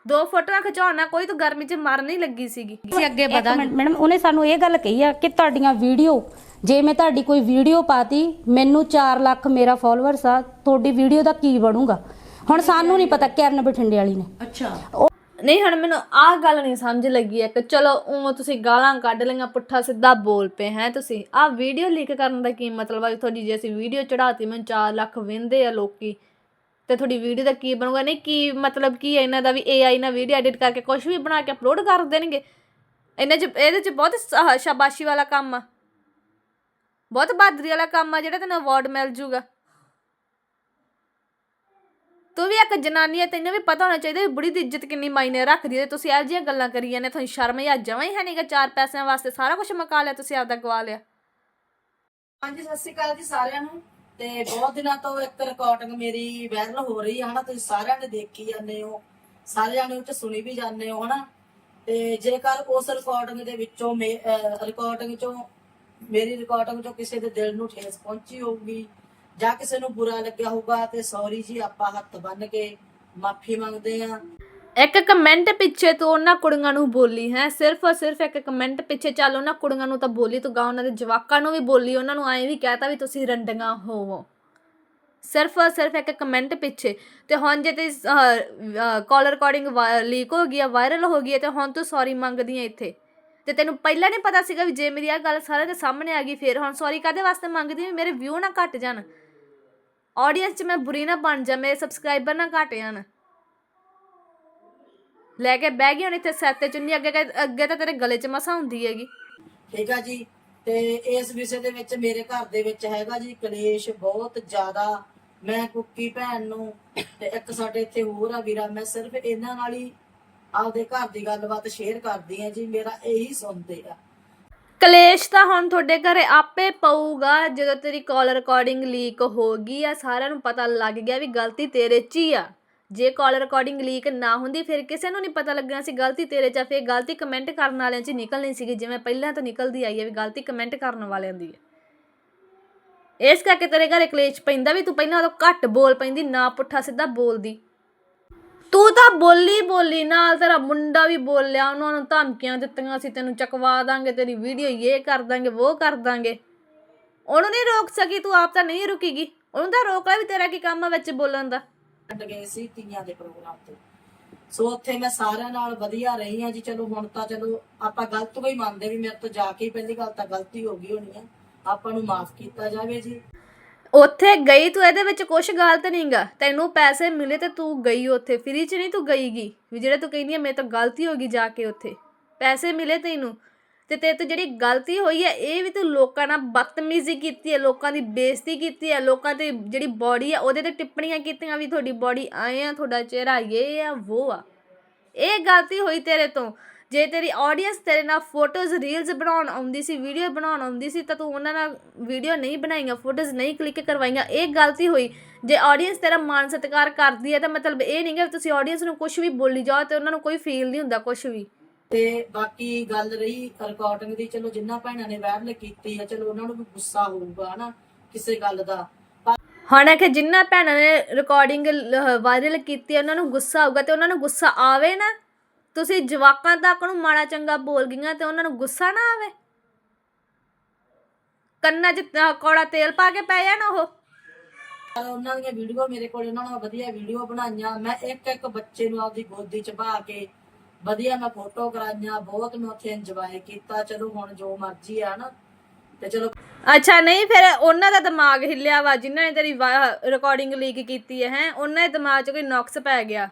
ਦੋ ਫੋਟੋਆਂ ਖਿਚਾਉਣਾ ਕੋਈ ਤੂੰ ਗਰਮੀ 'ਚ ਮਰ ਨਹੀਂ ਲੱਗੀ ਸੀਗੀ। ਅਸੀਂ ਅੱਗੇ ਵਧਾਂਗੇ। ਮੈਡਮ ਉਹਨੇ ਸਾਨੂੰ ਇਹ ਗੱਲ ਕਹੀ ਆ ਕਿ ਤੁਹਾਡੀਆਂ ਵੀਡੀਓ ਜੇ ਮੈਂ ਤੁਹਾਡੀ ਕੋਈ ਵੀਡੀਓ ਪਾਤੀ ਮੈਨੂੰ 4 ਲੱਖ ਮੇਰਾ ਫਾਲੋਅਰਸ ਆ ਤੁਹਾਡੀ ਵੀਡੀਓ ਦਾ ਕੀ ਬਣੂਗਾ? ਹੁਣ ਸਾਨੂੰ ਨਹੀਂ ਪਤਾ ਕਰਨ ਬਠਿੰਡੇ ਵਾਲੀ ਨੇ। ਅੱਛਾ। ਨਹੀਂ ਹੁਣ ਮੈਨੂੰ ਆਹ ਗੱਲ ਨਹੀਂ ਸਮਝ ਲੱਗੀ ਹੈ ਕਿ ਚਲੋ ਉਹ ਤੁਸੀਂ ਗਾਲਾਂ ਕੱਢ ਲਈਆਂ ਪੁੱਠਾ ਸਿੱਧਾ ਬੋਲ ਪਏ ਹੈ ਤੁਸੀਂ। ਆਹ ਵੀਡੀਓ ਲੀਕ ਕਰਨ ਦਾ ਕੀ ਮਤਲਬ ਹੈ ਤੁਹਾਡੀ ਜੇ ਅਸੀਂ ਵੀਡੀਓ ਚੜਾਤੀ ਮੈਨੂੰ 4 ਲੱਖ ਵਿੰਦੇ ਆ ਲੋਕੀ। ਤੇ ਤੁਹਾਡੀ ਵੀਡੀਓ ਦਾ ਕੀ ਬਣੂਗਾ? ਨਹੀਂ, ਕੀ ਮਤਲਬ ਕੀ ਹੈ ਇਹਨਾਂ ਦਾ ਵੀ AI ਨਾਲ ਵੀਡੀਓ ਐਡਿਟ ਕਰਕੇ ਕੁਝ ਵੀ ਬਣਾ ਕੇ ਅਪਲੋਡ ਕਰ ਦੇਣਗੇ? ਇਹਨਾਂ 'ਚ, ਇਹਦੇ 'ਚ ਬਹੁਤ ਸ- ਸ਼ਾਬਾਸ਼ੀ ਵਾਲਾ ਕੰਮ ਆ। ਬਹੁਤ ਬਹਾਦਰੀ ਵਾਲਾ ਕੰਮ ਆ ਜਿਹੜਾ ਤੈਨੂੰ ਅਵਾਰਡ ਮਿਲ ਜੂਗਾ। ਤੂੰ ਵੀ ਇੱਕ ਜਨਾਨੀ ਹੈ ਤੈਨੂੰ ਵੀ ਪਤਾ ਹੋਣਾ ਚਾਹੀਦਾ ਵੀ ਬੁੜੀ ਦੀ ਇੱਜ਼ਤ ਕਿੰਨੀ ਮਾਇਨੇ ਰੱਖਦੀ ਹੈ ਤੇ ਤੁਸੀਂ ਇਹੋ ਜਿਹੀਆਂ ਗੱਲਾਂ ਕਰੀ ਜਾਂਦੇ, ਤੁਹਾਨੂੰ ਸ਼ਰਮ ਜਾਂ ਜਮਾਂ ਹੀ ਹੈ ਨਹੀਂਗਾ ਚਾਰ ਪੈਸਿਆਂ ਵਾਸਤੇ ਸਾਰਾ ਕੁਝ ਮੁਕਾ ਲਿਆ, ਤੁਸੀਂ ਆਪਦਾ ਗਵਾ ਲਿਆ। ਹਾਂਜੀ, ਸਤਿ ਸ਼੍ਰੀ ਅਕਾਲ ਜੀ ਸਾਰਿਆਂ ਨੂੰ। ਤੇ ਬਹੁਤ ਦਿਨਾਂ ਤੋਂ ਇੱਕ ਰਿਕਾਰਡਿੰਗ ਮੇਰੀ ਵਾਇਰਲ ਹੋ ਰਹੀ ਹੈ ਹਨਾ? ਤੁਸੀਂ ਸਾਰਿਆਂ ਨੇ ਦੇਖੀ ਜਾਂਦੇ ਹੋ। ਸਾਰਿਆਂ ਨੇ ਉਹ ਸੁਣੀ ਵੀ ਜਾਂਦੇ ਹੋ, ਹਨਾ? ਤੇ ਜੇਕਰ ਉਸ ਰਿਕਾਰਡਿੰਗ ਦੇ ਵਿੱਚੋਂ ਰਿਕਾਰਡਿੰਗ ਚੋਂ, ਮੇਰੀ ਰਿਕਾਰਡਿੰਗ ਚੋਂ ਕਿਸੇ ਦੇ ਦਿਲ ਨੂੰ ਠੇਸ ਪਹੁੰਚੀ ਹੋਊਗੀ, ਜਾਂ ਕਿਸੇ ਨੂੰ ਬੁਰਾ ਲੱਗਿਆ ਹੋਊਗਾ, ਤੇ ਸੌਰੀ ਜੀ, ਆਪਾਂ ਹੱਥ ਬੰਨ ਕੇ ਮਾਫੀ ਮੰਗਦੇ ਆ ਇੱਕ ਕਮੈਂਟ ਪਿੱਛੇ ਤੂੰ ਉਹਨਾਂ ਕੁੜੀਆਂ ਨੂੰ ਬੋਲੀ ਹੈ, ਸਿਰਫ ਔਰ ਸਿਰਫ ਇੱਕ ਕਮੈਂਟ ਪਿੱਛੇ ਚੱਲ ਉਹਨਾਂ ਕੁੜੀਆਂ ਨੂੰ ਤਾਂ ਬੋਲੀ ਤੂੰ ਗਾ, ਉਹਨਾਂ ਦੇ ਜਵਾਕਾਂ ਨੂੰ ਵੀ ਬੋਲੀ, ਉਹਨਾਂ ਨੂੰ ਐਂ ਵੀ ਕਹਿਤਾ ਵੀ ਤੁਸੀਂ ਰੰਡੀਆਂ ਹੋਵੋ। ਸਿਰਫ ਔਰ ਸਿਰਫ ਇੱਕ ਕਮੈਂਟ ਪਿੱਛੇ। ਤੇ ਹੁਣ ਜੇ ਤੇ ਕਾਲ ਰਿਕਾਰਡਿੰਗ ਲੀਕ ਹੋ ਗਈ ਆ ਵਾਇਰਲ ਹੋ ਗਈ ਹੈ ਤੇ ਹੁਣ ਤੂੰ ਸੌਰੀ ਮੰਗਦੀ ਹੈ ਇੱਥੇ। ਤੇ ਤੈਨੂੰ ਪਹਿਲਾਂ ਨਹੀਂ ਪਤਾ ਸੀਗਾ ਵੀ ਜੇ ਮੇਰੀ ਆ ਗੱਲ ਸਾਰਿਆਂ ਦੇ ਸਾਹਮਣੇ ਆ ਗਈ, ਫਿਰ ਹੁਣ ਸੌਰੀ ਕਾਦੇ ਵਾਸਤੇ ਮੰਗਦੀ ਵੀ ਮੇਰੇ ਵਿਊ ਨਾ ਘਟ ਜਾਣ। ਆਡੀਅנס 'ਚ ਮੈਂ ਬੁਰੀ ਨਾ ਬਣ ਜਾ, ਮੇਰੇ ਸਬਸਕ੍ਰਾਈਬਰ ਨਾ ਘਟ ਜਾਣ। ਲੈ ਕੇ ਬਹਿ ਗਈ ਹੁਣ ਇੱਥੇ ਸਿਰ ਤੇ ਚੁੰਨੀ ਅੱਗੇ ਅੱਗੇ ਤਾਂ ਤੇਰੇ ਗਲੇ 'ਚ ਮਸਾ ਹੁੰਦੀ ਹੈਗੀ। ਠੀਕ ਆ ਜੀ ਤੇ ਇਸ ਵਿਸ਼ੇ ਦੇ ਵਿੱਚ ਮੇਰੇ ਘਰ ਦੇ ਵਿੱਚ ਹੈਗਾ ਜੀ ਕਲੇਸ਼ ਬਹੁਤ ਜ਼ਿਆਦਾ। ਮੈਂ ਕੁੱਕੀ ਭੈਣ ਨੂੰ ਤੇ ਇੱਕ ਸਾਡੇ ਇੱਥੇ ਹੋਰ ਆ ਵੀਰਾ ਮੈਂ ਸਿਰਫ ਇਹਨਾਂ ਨਾਲ ਹੀ ਆਪਦੇ ਘਰ ਦੀ ਗੱਲਬਾਤ ਸ਼ੇਅਰ ਕਰਦੀ ਆ ਜੀ ਮੇਰਾ ਇਹੀ ਸੁਣਦੇ ਆ। ਕਲੇਸ਼ ਤਾਂ ਹੁਣ ਤੁਹਾਡੇ ਘਰੇ ਆਪੇ ਪਊਗਾ ਜਦੋਂ ਤੇਰੀ ਕਾਲ ਰਿਕਾਰਡਿੰਗ ਲੀਕ ਹੋ ਗਈ ਆ ਸਾਰਿਆਂ ਨੂੰ ਪਤਾ ਲੱਗ ਗਿਆ ਵੀ ਗਲਤੀ ਤੇਰੇ 'ਚ ਹੀ ਆ। ਜੇ ਕਾਲ ਰਿਕਾਰਡਿੰਗ ਲੀਕ ਨਾ ਹੁੰਦੀ, ਫਿਰ ਕਿਸੇ ਨੂੰ ਨਹੀਂ ਪਤਾ ਲੱਗਣਾ ਸੀ ਗਲਤੀ ਤੇਰੇ 'ਚ ਫਿਰ ਗਲਤੀ ਕਮੈਂਟ ਕਰਨ ਵਾਲਿਆਂ 'ਚ ਨਿਕਲਣੀ ਸੀਗੀ, ਜਿਵੇਂ ਪਹਿਲਾਂ ਤਾਂ ਨਿਕਲਦੀ ਆਈ ਹੈ ਵੀ ਗਲਤੀ ਕਮੈਂਟ ਕਰਨ ਵਾਲਿਆਂ ਦੀ ਹੈ। ਇਸ ਕਰਕੇ ਤੇਰੇ ਘਰੇ ਕਲੇਸ਼ ਪੈਂਦਾ ਵੀ ਤੂੰ ਪਹਿਲਾਂ ਉਦੋਂ ਘੱਟ ਬੋਲ ਪੈਂਦੀ, ਨਾ ਪੁੱਠਾ ਸਿੱਧਾ ਬੋਲਦੀ। ਤੂੰ ਤਾਂ ਬੋਲੀ ਬੋਲੀ ਨਾਲ ਤੇਰਾ ਮੁੰਡਾ ਵੀ ਬੋਲਿਆ ਉਹਨਾਂ ਨੂੰ ਧਮਕੀਆਂ ਦਿੱਤੀਆਂ ਸੀ, ਤੈਨੂੰ ਚਕਵਾ ਦਾਂਗੇ, ਤੇਰੀ ਵੀਡੀਓ ਇਹ ਕਰ ਦਾਂਗੇ, ਉਹ ਕਰ ਦਾਂਗੇ। ਉਹਨੂੰ ਨਹੀਂ ਰੋਕ ਸਕੀ, ਤੂੰ ਆਪ ਤਾਂ ਨਹੀਂ ਰੁਕੀਗੀ। ਉਹਨੂੰ ਤਾਂ ਰੋਕ ਲੈ ਵੀ ਤੇਰਾ ਕੀ ਕੰਮ ਆ ਵਿੱਚ ਬੋਲਣ ਦਾ। ਛੱਡ ਗਏ ਸੀ ਤੀਆਂ ਦੇ ਪ੍ਰੋਗਰਾਮ ਤੇ। ਸੋ ਉੱਥੇ ਮੈਂ ਸਾਰਿਆਂ ਨਾਲ ਵਧੀਆ ਰਹੀ ਆ ਜੀ। ਚਲੋ ਹੁਣ ਤਾਂ ਚਲੋ ਆਪਾਂ ਗਲਤ ਕੋਈ ਮੰਨਦੇ ਵੀ ਮੇਰੇ ਤੋਂ ਜਾ ਕੇ ਪਹਿਲੀ ਗੱਲ ਤਾਂ ਗਲਤੀ ਹੋ ਗਈ ਹੋਣੀ ਆ। ਆਪਾਂ ਨੂੰ ਮਾਫ ਕੀਤਾ ਜਾਵੇ ਜੀ। ਉੱਥੇ ਗਈ ਤੂੰ ਇਹਦੇ ਵਿੱਚ ਕੁਝ ਗਲਤ ਨਹੀਂਗਾ ਤੈਨੂੰ ਪੈਸੇ ਮਿਲੇ ਤੇ ਤੂੰ ਗਈ ਉੱਥੇ। ਫ੍ਰੀ ਚ ਨਹੀਂ ਤੂੰ ਗਈਗੀ। ਵੀ ਜਿਹੜੇ ਤੂੰ ਕਹਿੰਦੀ ਆ ਮੇਰੇ ਤੋਂ ਗਲਤੀ ਹੋ ਗਈ ਜਾ ਕੇ ਉੱਥੇ। ਪੈਸੇ ਮਿਲੇ ਤੈਨੂੰ। ਤੇ ਤੇਰੇ ਤੋਂ ਜਿਹੜੀ ਗਲਤੀ ਹੋਈ ਹੈ, ਇਹ ਵੀ ਤੂੰ ਲੋਕਾਂ ਨਾਲ ਬਦਤਮੀਜ਼ੀ ਕੀਤੀ ਹੈ, ਲੋਕਾਂ ਦੀ ਬੇਇੱਜ਼ਤੀ ਕੀਤੀ ਹੈ, ਲੋਕਾਂ ਤੇ ਜਿਹੜੀ ਬਾਡੀ ਹੈ, ਉਹਦੇ ਤੇ ਟਿੱਪਣੀਆਂ ਕੀਤੀਆਂ ਵੀ ਤੁਹਾਡੀ ਬਾਡੀ ਆਏ ਆ, ਤੁਹਾਡਾ ਚਿਹਰਾ ਇਹ ਆ ਉਹ ਆ। ਇਹ ਗਲਤੀ ਹੋਈ ਤੇਰੇ ਤੋਂ। ਜੇ ਤੇਰੀ ਆਡੀਅנס ਤੇਰੇ ਨਾਲ ਫੋਟੋਜ਼ ਰੀਲਸ ਬਣਾਉਣ ਆਉਂਦੀ ਸੀ ਵੀਡੀਓ ਬਣਾਉਣ ਆਉਂਦੀ ਸੀ, ਤਾਂ ਤੂੰ ਉਹਨਾਂ ਨਾਲ ਵੀਡੀਓ ਨਹੀਂ ਬਣਾਈਆਂ ਫੋਟੋਜ਼ ਨਹੀਂ ਕਲਿੱਕ ਕਰਵਾਈਆਂ, ਇਹ ਗਲਤੀ ਹੋਈ। ਜੇ ਆਡੀਅנס ਤੇਰਾ ਮਾਨ ਸਤਿਕਾਰ ਕਰਦੀ ਹੈ, ਤਾਂ ਮਤਲਬ ਇਹ ਨਹੀਂ ਕਿ ਤੁਸੀਂ ਆਡੀਅנס ਨੂੰ ਕੁਝ ਵੀ ਬੋਲੀ ਜਾਓ ਤੇ ਉਹਨਾਂ ਨੂੰ ਕੋਈ ਫੀਲ ਨਹੀਂ ਹੁੰਦਾ ਕੁਝ ਵੀ। ਤੇ ਬਾਕੀ ਗੱਲ ਰਹੀ ਰਿਕਾਰਡਿੰਗ ਦੀ ਚਲੋ ਜਿੰਨਾ ਭੈਣਾਂ ਨੇ ਵਾਇਰਲ ਕੀਤੀ ਆ ਚਲੋ ਉਹਨਾਂ ਨੂੰ ਵੀ ਗੁੱਸਾ ਹੋਊਗਾ ਹਨਾ ਕਿਸੇ ਗੱਲ ਦਾ। ਹੁਣ ਕਿ ਜਿੰਨਾ ਭੈਣਾਂ ਨੇ ਰਿਕਾਰਡਿੰਗ ਵਾਇਰਲ ਕੀਤੀ ਉਹਨਾਂ ਨੂੰ ਗੁੱਸਾ ਆਊਗਾ ਤੇ ਉਹਨਾਂ ਨੂੰ ਗੁੱਸਾ ਆਵੇ ਨਾ। ਤੁਸੀਂ ਜਵਾਕਾਂ ਤੱਕ ਨੂੰ ਮਾੜਾ ਚੰਗਾ ਬੋਲ ਗਈਆਂ ਤੇ ਉਹਨਾਂ ਨੂੰ ਗੁੱਸਾ ਨਾ ਆਵੇ। ਕੰਨਾਂ 'ਚ ਕੌੜਾ ਤੇਲ ਪਾ ਕੇ ਪੈ ਜਾਣ ਉਹ। ਉਹਨਾਂ ਦੀਆਂ ਵੀਡੀਓ ਮੇਰੇ ਕੋਲ ਉਹਨਾਂ ਨੇ ਵਧੀਆ ਵੀਡੀਓ ਬਣਾਈਆਂ। ਮੈਂ ਇੱਕ ਇੱਕ ਬੱਚੇ ਨੂੰ ਆਪਦੀ ਗੋਦੀ 'ਚ ਬਹਾ ਕੇ ਵਧੀਆ ਮੈਂ ਫੋਟੋ ਕਰਾਈਆਂ ਬਹੁਤ ਮੈਂ ਉੱਥੇ ਇੰਜੋਏ ਕੀਤਾ। ਚਲੋ ਹੁਣ ਜੋ ਮਰਜ਼ੀ ਆ ਨਾ ਤੇ ਚਲੋ ਅੱਛਾ ਨਹੀਂ ਫਿਰ ਉਹਨਾਂ ਦਾ ਦਿਮਾਗ ਹਿੱਲਿਆ ਵਾ ਜਿਨ੍ਹਾਂ ਨੇ ਤੇਰੀ ਰਿਕਾਰਡਿੰਗ ਲੀਕ ਕੀਤੀ ਹੈ ਹੈ? ਉਹਨਾਂ ਦੇ ਦਿਮਾਗ 'ਚ ਕੋਈ ਨੁਕਸ ਪੈ ਗਿਆ।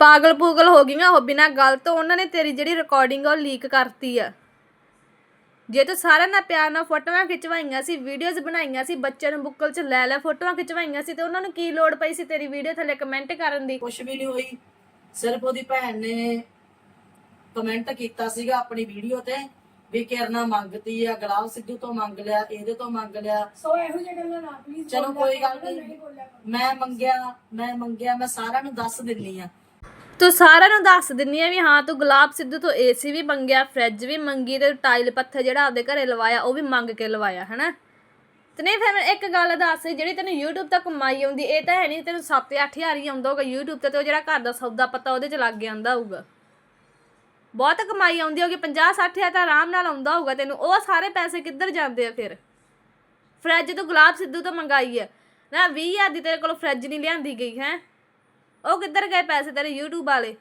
ਪਾਗਲ ਪੂਗਲ ਹੋ ਗਈਆਂ ਉਹ ਬਿਨਾਂ ਗੱਲ ਤੋਂ ਉਹਨਾਂ ਨੇ ਤੇਰੀ ਜਿਹੜੀ ਰਿਕਾਰਡਿੰਗ ਉਹ ਲੀਕ ਕਰਤੀ ਆ। ਜੇ ਤੂੰ ਸਾਰਿਆਂ ਨਾਲ ਪਿਆਰ ਨਾਲ ਫੋਟੋਆਂ ਖਿਚਵਾਈਆਂ ਸੀ ਵੀਡੀਓਜ਼ ਬਣਾਈਆਂ ਸੀ ਬੱਚਿਆਂ ਨੂੰ ਬੁੱਕਲ 'ਚ ਲੈ ਲੈ ਫੋਟੋਆਂ ਖਿਚਵਾਈਆਂ ਸੀ ਤੇ ਉਹਨਾਂ ਨੂੰ ਕੀ ਲੋੜ ਪਈ ਸੀ ਤੇਰੀ ਵੀਡੀਓ ਥੱਲੇ ਕਮੈਂਟ ਕਰਨ ਦੀ? ਕੁਝ ਵੀ ਨਹੀਂ ਹੋਈ ਸਿਰਫ ਉਹਦੀ ਭੈਣ ਨੇ ਕਮੈਂਟ ਕੀਤਾ ਸੀਗਾ ਆਪਣੀ ਵੀਡੀਓ ਤੇ ਵੀ ਕਿਰਨਾ ਮੰਗਤੀ ਆ ਗਲਾਬ ਸਿੱਧੂ ਤੋਂ ਮੰਗ ਲਿਆ ਇਹਦੇ ਤੋਂ ਮੰਗ ਲਿਆ। ਸੋ ਇਹੋ ਜਿਹੀ ਗੱਲਾਂ ਨਾ ਪਲੀਜ਼ ਚਲੋ ਕੋਈ ਗੱਲ ਨਹੀਂ ਮੈਂ ਮੰਗਿਆ ਮੈਂ ਮੰਗਿਆ ਮੈਂ ਸਾਰਿਆਂ ਨੂੰ ਦੱਸ ਦਿੰਨੀ ਆ। ਤੂੰ ਸਾਰਿਆਂ ਨੂੰ ਦੱਸ ਦਿੰਨੀ ਆ ਵੀ ਹਾਂ ਤੂੰ ਗੁਲਾਬ ਸਿੱਧੂ ਤੋਂ ਏਸੀ ਵੀ ਮੰਗਿਆ ਫ੍ਰਿਜ ਵੀ ਮੰਗੀ ਤੇ ਟਾਈਲ ਪੱਥਰ ਜਿਹੜਾ ਆਪਦੇ ਘਰੇ ਲਵਾਇਆ ਉਹ ਵੀ ਮੰਗ ਕੇ ਲਵਾਇਆ ਹਨਾ? ਤੇ ਨਹੀਂ ਫਿਰ ਇੱਕ ਗੱਲ ਦੱਸ ਜਿਹੜੀ ਤੈਨੂੰ YouTube ਤੇ ਕਮਾਈ ਆਉਂਦੀ ਇਹ ਤਾਂ ਹੈ ਨਹੀਂ ਤੈਨੂੰ 7-8000 ਹੀ ਆਉਂਦਾ ਹੋਊਗਾ YouTube ਤੇ ਤੇ ਉਹ ਜਿਹੜਾ ਘਰ ਦਾ ਸੌਦਾ ਪਤਾ ਉਹਦੇ ਚ ਲੱਗ ਜਾਂਦਾ ਹੋਊਗਾ। ਬਹੁਤ ਕਮਾਈ ਆਉਂਦੀ ਹੋਗੀ 50-60000 ਤਾਂ ਆਰਾਮ ਨਾਲ ਆਉਂਦਾ ਹੋਊਗਾ ਤੈਨੂੰ। ਉਹ ਸਾਰੇ ਪੈਸੇ ਕਿੱਧਰ ਜਾਂਦੇ ਆ ਫਿਰ? ਫ੍ਰਿਜ ਤੂੰ ਗੁਲਾਬ ਸਿੱਧੂ ਤੋਂ ਮੰਗਾਈ ਹੈ ਨਾ 20000 ਦੀ ਤੇਰੇ ਕੋਲ ਫ੍ਰਿਜ ਨਹੀਂ ਲਿਆਂਦੀ ਗਈ ਹੈ? ਉਹ ਕਿੱਧਰ ਗਏ ਪੈਸੇ ਤੇਰੇ? YouTube ਵਾਲੇ।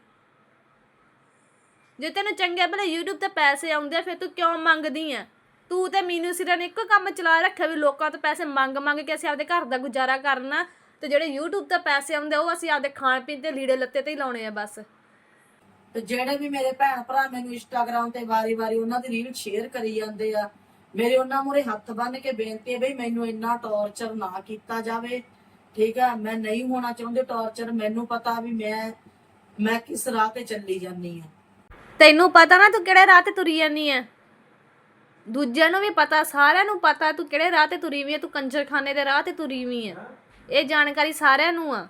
ਜੇ ਤੈਨੂੰ ਚੰਗੇ ਭਲੇ YouTube ਤੇ ਪੈਸੇ ਆਉਂਦੇ ਆ ਫਿਰ ਤੂੰ ਕਿਉਂ ਮੰਗਦੀ ਆ? ਤੂੰ ਤੇ ਮੀਨੂ ਸਿਰਾਂ ਨੇ ਇੱਕੋ ਕੰਮ ਚਲਾ ਰੱਖਿਆ ਵੀ ਲੋਕਾਂ ਤੋਂ ਪੈਸੇ ਮੰਗ ਮੰਗ ਕੇ ਅਸੀਂ ਆਪਦੇ ਘਰ ਦਾ ਗੁਜ਼ਾਰਾ ਕਰਨਾ ਤੇ ਜਿਹੜੇ YouTube ਤੇ ਪੈਸੇ ਆਉਂਦੇ ਆ, ਉਹ ਅਸੀਂ ਆਪਦੇ ਖਾਣ ਪੀਣ ਤੇ ਲੀੜੇ ਲੱਤੇ ਤੇ ਹੀ ਲਾਉਣੇ ਆ ਬਸ। ਤੇ ਜਿਹੜੇ ਵੀ ਮੇਰੇ ਭੈਣ ਭਰਾ ਮੈਨੂੰ ਇੰਸਟਾਗ੍ਰam ਤੇ ਵਾਰੀ-ਵਾਰੀ ਉਹਨਾਂ ਦੀ ਰੀਲ ਸ਼ੇਅਰ ਕਰੀ ਜਾਂਦੇ ਆ, ਮੇਰੇ ਉਹਨਾਂ ਮੂਹਰੇ ਹੱਥ ਬੰਨ ਕੇ ਬੇਨਤੀ ਹੈ ਬਈ ਮੈਨੂੰ ਇੰਨਾ ਟੌਰਚਰ ਨਾ ਕੀਤਾ ਜਾਵੇ। ਠੀਕ ਆ, ਮੈਂ ਨਹੀਂ ਹੋਣਾ ਚਾਹੁੰਦੀ ਟੌਰਚਰ ਮੈਨੂੰ ਪਤਾ ਵੀ ਮੈਂ ਮੈਂ ਕਿਸ ਰਾਹ ਤੇ ਚੱਲੀ ਜਾਂਦੀ ਆ ਤੈਨੂੰ ਪਤਾ ਨਾ ਤੂੰ ਕਿਹੜੇ ਰਾਹ ਤੇ ਤੁਰੀ ਜਾਨੀ ਆ ਦੂਜਿਆਂ ਨੂੰ ਵੀ ਪਤਾ, ਸਾਰਿਆਂ ਨੂੰ ਪਤਾ ਤੂੰ ਕਿਹੜੇ ਰਾਹ ਤੇ ਤੁਰੀ ਵੀ ਆ ਤੂੰ ਕੰਜਰਖਾਨੇ ਦੇ ਰਾਹ ਤੇ ਤੁਰੀ ਵੀ ਆ ਇਹ ਜਾਣਕਾਰੀ ਸਾਰਿਆਂ ਨੂੰ ਆ।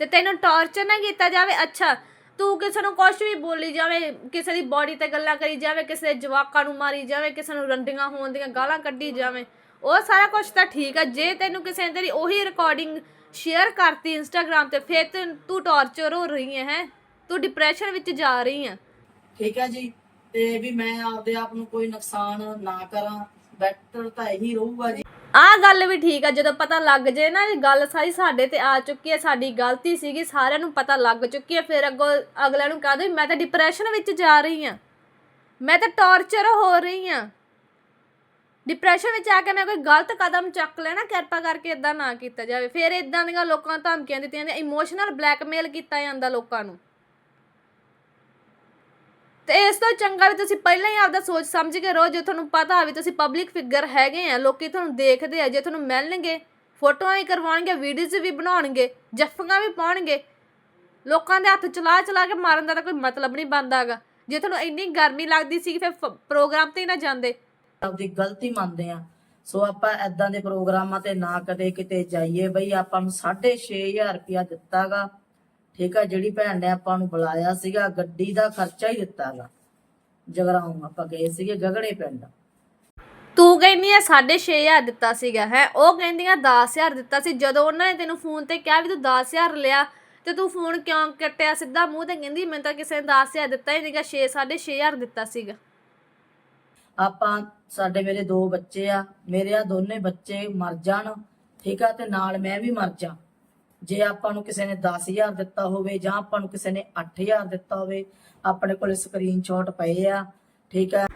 ਤੇ ਤੈਨੂੰ ਟੌਰਚਰ ਨਾ ਕੀਤਾ ਜਾਵੇ, ਅੱਛਾ, ਤੂੰ ਕਿਸੇ ਨੂੰ ਕੁਝ ਵੀ ਬੋਲੀ ਜਾਵੇ, ਕਿਸੇ ਦੀ ਬਾਡੀ ਤੇ ਗੱਲਾਂ ਕਰੀ ਜਾਵੇ, ਕਿਸੇ ਦੇ ਜਵਾਕਾਂ ਨੂੰ ਮਾਰੀ ਜਾਵੇ, ਕਿਸੇ ਨੂੰ ਰੰਡੀਆਂ ਹੋਣ ਦੀਆਂ ਗਾਲਾਂ ਕੱਢੀ ਜਾਵੇ, ਉਹ ਸਾਰਾ ਕੁਝ ਤਾਂ ਠੀਕ ਆ, ਜੇ ਤੈਨੂੰ ਕਿਸੇ ਨੇ ਤੇਰੀ ਉਹੀ ਰਿਕਾਰਡਿੰਗ ਸ਼ੇਅਰ ਕਰਤੀ ਇੰਸਟਾਗ੍ਰam ਤੇ, ਫਿਰ ਤੂੰ ਟੌਰਚਰ ਹੋ ਰਹੀ ਹੈ ਤੂੰ ਡਿਪਰੈਸ਼ਨ ਵਿੱਚ ਜਾ ਰਹੀ ਹੈ। ਠੀਕ ਹੈ ਜੀ, ਤੇ ਵੀ ਮੈਂ ਆਪਦੇ ਆਪ ਨੂੰ ਕੋਈ ਨੁਕਸਾਨ ਨਾ ਕਰਾਂ, ਬੈਟਰ ਤਾਂ ਇਹੀ ਰਹੂਗਾ ਜੀ। ਆਹ ਗੱਲ ਵੀ ਠੀਕ ਆ, ਜਦੋਂ ਪਤਾ ਲੱਗ ਜੇ ਨਾ ਵੀ ਗੱਲ ਸਾਰੀ ਸਾਡੇ ਤੇ ਆ ਚੁੱਕੀ ਹੈ ਸਾਡੀ ਗਲਤੀ ਸੀਗੀ, ਸਾਰਿਆਂ ਨੂੰ ਪਤਾ ਲੱਗ ਚੁੱਕੀ ਹੈ ਫਿਰ ਅੱਗੋਂ ਅਗਲਿਆਂ ਨੂੰ ਕਹਿ ਦੋ ਮੈਂ ਤਾਂ ਡਿਪਰੈਸ਼ਨ ਵਿੱਚ ਜਾ ਰਹੀ ਆ। ਮੈਂ ਤਾਂ ਟੌਰਚਰ ਹੋ ਰਹੀ ਆ। ਡਿਪਰੈਸ਼ਨ ਵਿੱਚ ਆ ਕੇ ਮੈਂ ਕੋਈ ਗਲਤ ਕਦਮ ਚੱਕ ਲੈਣਾ, ਕਿਰਪਾ ਕਰਕੇ ਇਦਾਂ ਨਾ ਕੀਤਾ ਜਾਵੇ। ਫਿਰ ਇਦਾਂ ਦੀਆਂ ਲੋਕਾਂ ਧਮਕੀਆਂ ਦਿੱਤੀਆਂ ਜਾਂਦੀਆਂ ਇਮੋਸ਼ਨਲ ਬਲੈਕਮੇਲ ਕੀਤਾ ਜਾਂਦਾ ਲੋਕਾਂ ਨੂੰ। ਤੇ ਇਸ ਤੋਂ ਚੰਗਾ ਵੀ ਤੁਸੀਂ ਪਹਿਲਾਂ ਹੀ ਆਪਦਾ ਸੋਚ ਸਮਝ ਕੇ ਰਹੋ, ਜੇ ਤੁਹਾਨੂੰ ਪਤਾ ਹੋਵੇ ਤੁਸੀਂ ਪਬਲਿਕ ਫਿਗਰ ਹੈਗੇ ਆ, ਲੋਕੀ ਤੁਹਾਨੂੰ ਦੇਖਦੇ ਆ, ਜੇ ਤੁਹਾਨੂੰ ਮਿਲਣਗੇ, ਫੋਟੋਆਂ ਵੀ ਕਰਵਾਉਣਗੇ ਵੀਡੀਓਜ਼ ਵੀ ਬਣਾਉਣਗੇ, ਜੱਫੀਆਂ ਵੀ ਪਾਉਣਗੇ, ਲੋਕਾਂ ਦੇ ਹੱਥ ਚਲਾ ਚਲਾ ਕੇ ਮਾਰਨ ਦਾ ਤਾਂ ਕੋਈ ਮਤਲਬ ਨਹੀਂ ਬਣਦਾਗਾ ਜੇ ਤੁਹਾਨੂੰ ਇੰਨੀ ਗਰਮੀ ਲੱਗਦੀ ਸੀ, ਫਿਰ ਪ੍ਰੋਗਰਾਮ ਤੇ ਹੀ ਨਾ ਜਾਂਦੇ। ਆਪਦੀ ਗਲਤੀ ਮੰਨਦੇ ਆ। ਸੋ ਆਪਾਂ ਐਦਾਂ ਦੇ ਪ੍ਰੋਗਰਾਮਾਂ ਤੇ ਨਾ ਕਦੇ ਕਿਤੇ ਜਾਈਏ, ਬਈ ਆਪਾਂ ਨੂੰ 6500 ਰੁਪਇਆ ਦਿੱਤਾਗਾ ਠੀਕ ਆ ਜਿਹੜੀ ਭੈਣ ਨੇ ਆਪਾਂ ਨੂੰ ਬੁਲਾਇਆ ਸੀਗਾ ਗੱਡੀ ਦਾ ਖਰਚਾ ਹੀ ਦਿੱਤਾਗਾ ਜਗਰਾਉਂ ਆਪਾਂ ਗਏ ਸੀਗੇ ਗਗੜੇ ਪਿੰਡ। ਤੂੰ ਕਹਿੰਦੀ ਆ 6500 ਦਿੱਤਾ ਸੀਗਾ ਹੈ? ਉਹ ਕਹਿੰਦੀਆਂ 10000 ਦਿੱਤਾ ਸੀ। ਜਦੋਂ ਉਹਨਾਂ ਨੇ ਤੈਨੂੰ ਫੋਨ ਤੇ ਕਿਹਾ ਵੀ ਤੂੰ 10000 ਲਿਆ ਤੇ ਤੂੰ ਫੋਨ ਕਿਉਂ ਕੱਟਿਆ? ਸਿੱਧਾ ਮੂੰਹ ਤੇ ਕਹਿੰਦੀ ਮੈਨੂੰ ਤਾਂ ਕਿਸੇ ਨੇ 10000 ਦਿੱਤਾ ਹੀ ਨਹੀਂਗਾ 6 6500 ਦਿੱਤਾ ਸੀਗਾ। ਆਪਾਂ ਸਾਡੇ ਮੇਰੇ ਦੋ ਬੱਚੇ ਆ ਮੇਰੇ ਆ ਦੋਨੇ ਬੱਚੇ ਮਰ ਜਾਣ ਠੀਕ ਆ ਤੇ ਨਾਲ ਮੈਂ ਵੀ ਮਰ ਜਾ। ਜੇ ਆਪਾਂ ਨੂੰ ਕਿਸੇ ਨੇ 10000 ਦਿੱਤਾ ਹੋਵੇ ਜਾਂ ਆਪਾਂ ਨੂੰ ਕਿਸੇ ਨੇ 8000 ਦਿੱਤਾ ਹੋਵੇ, ਆਪਣੇ ਕੋਲ ਸਕਰੀਨਸ਼ਾਟ ਪਏ ਆ, ਠੀਕ ਆ?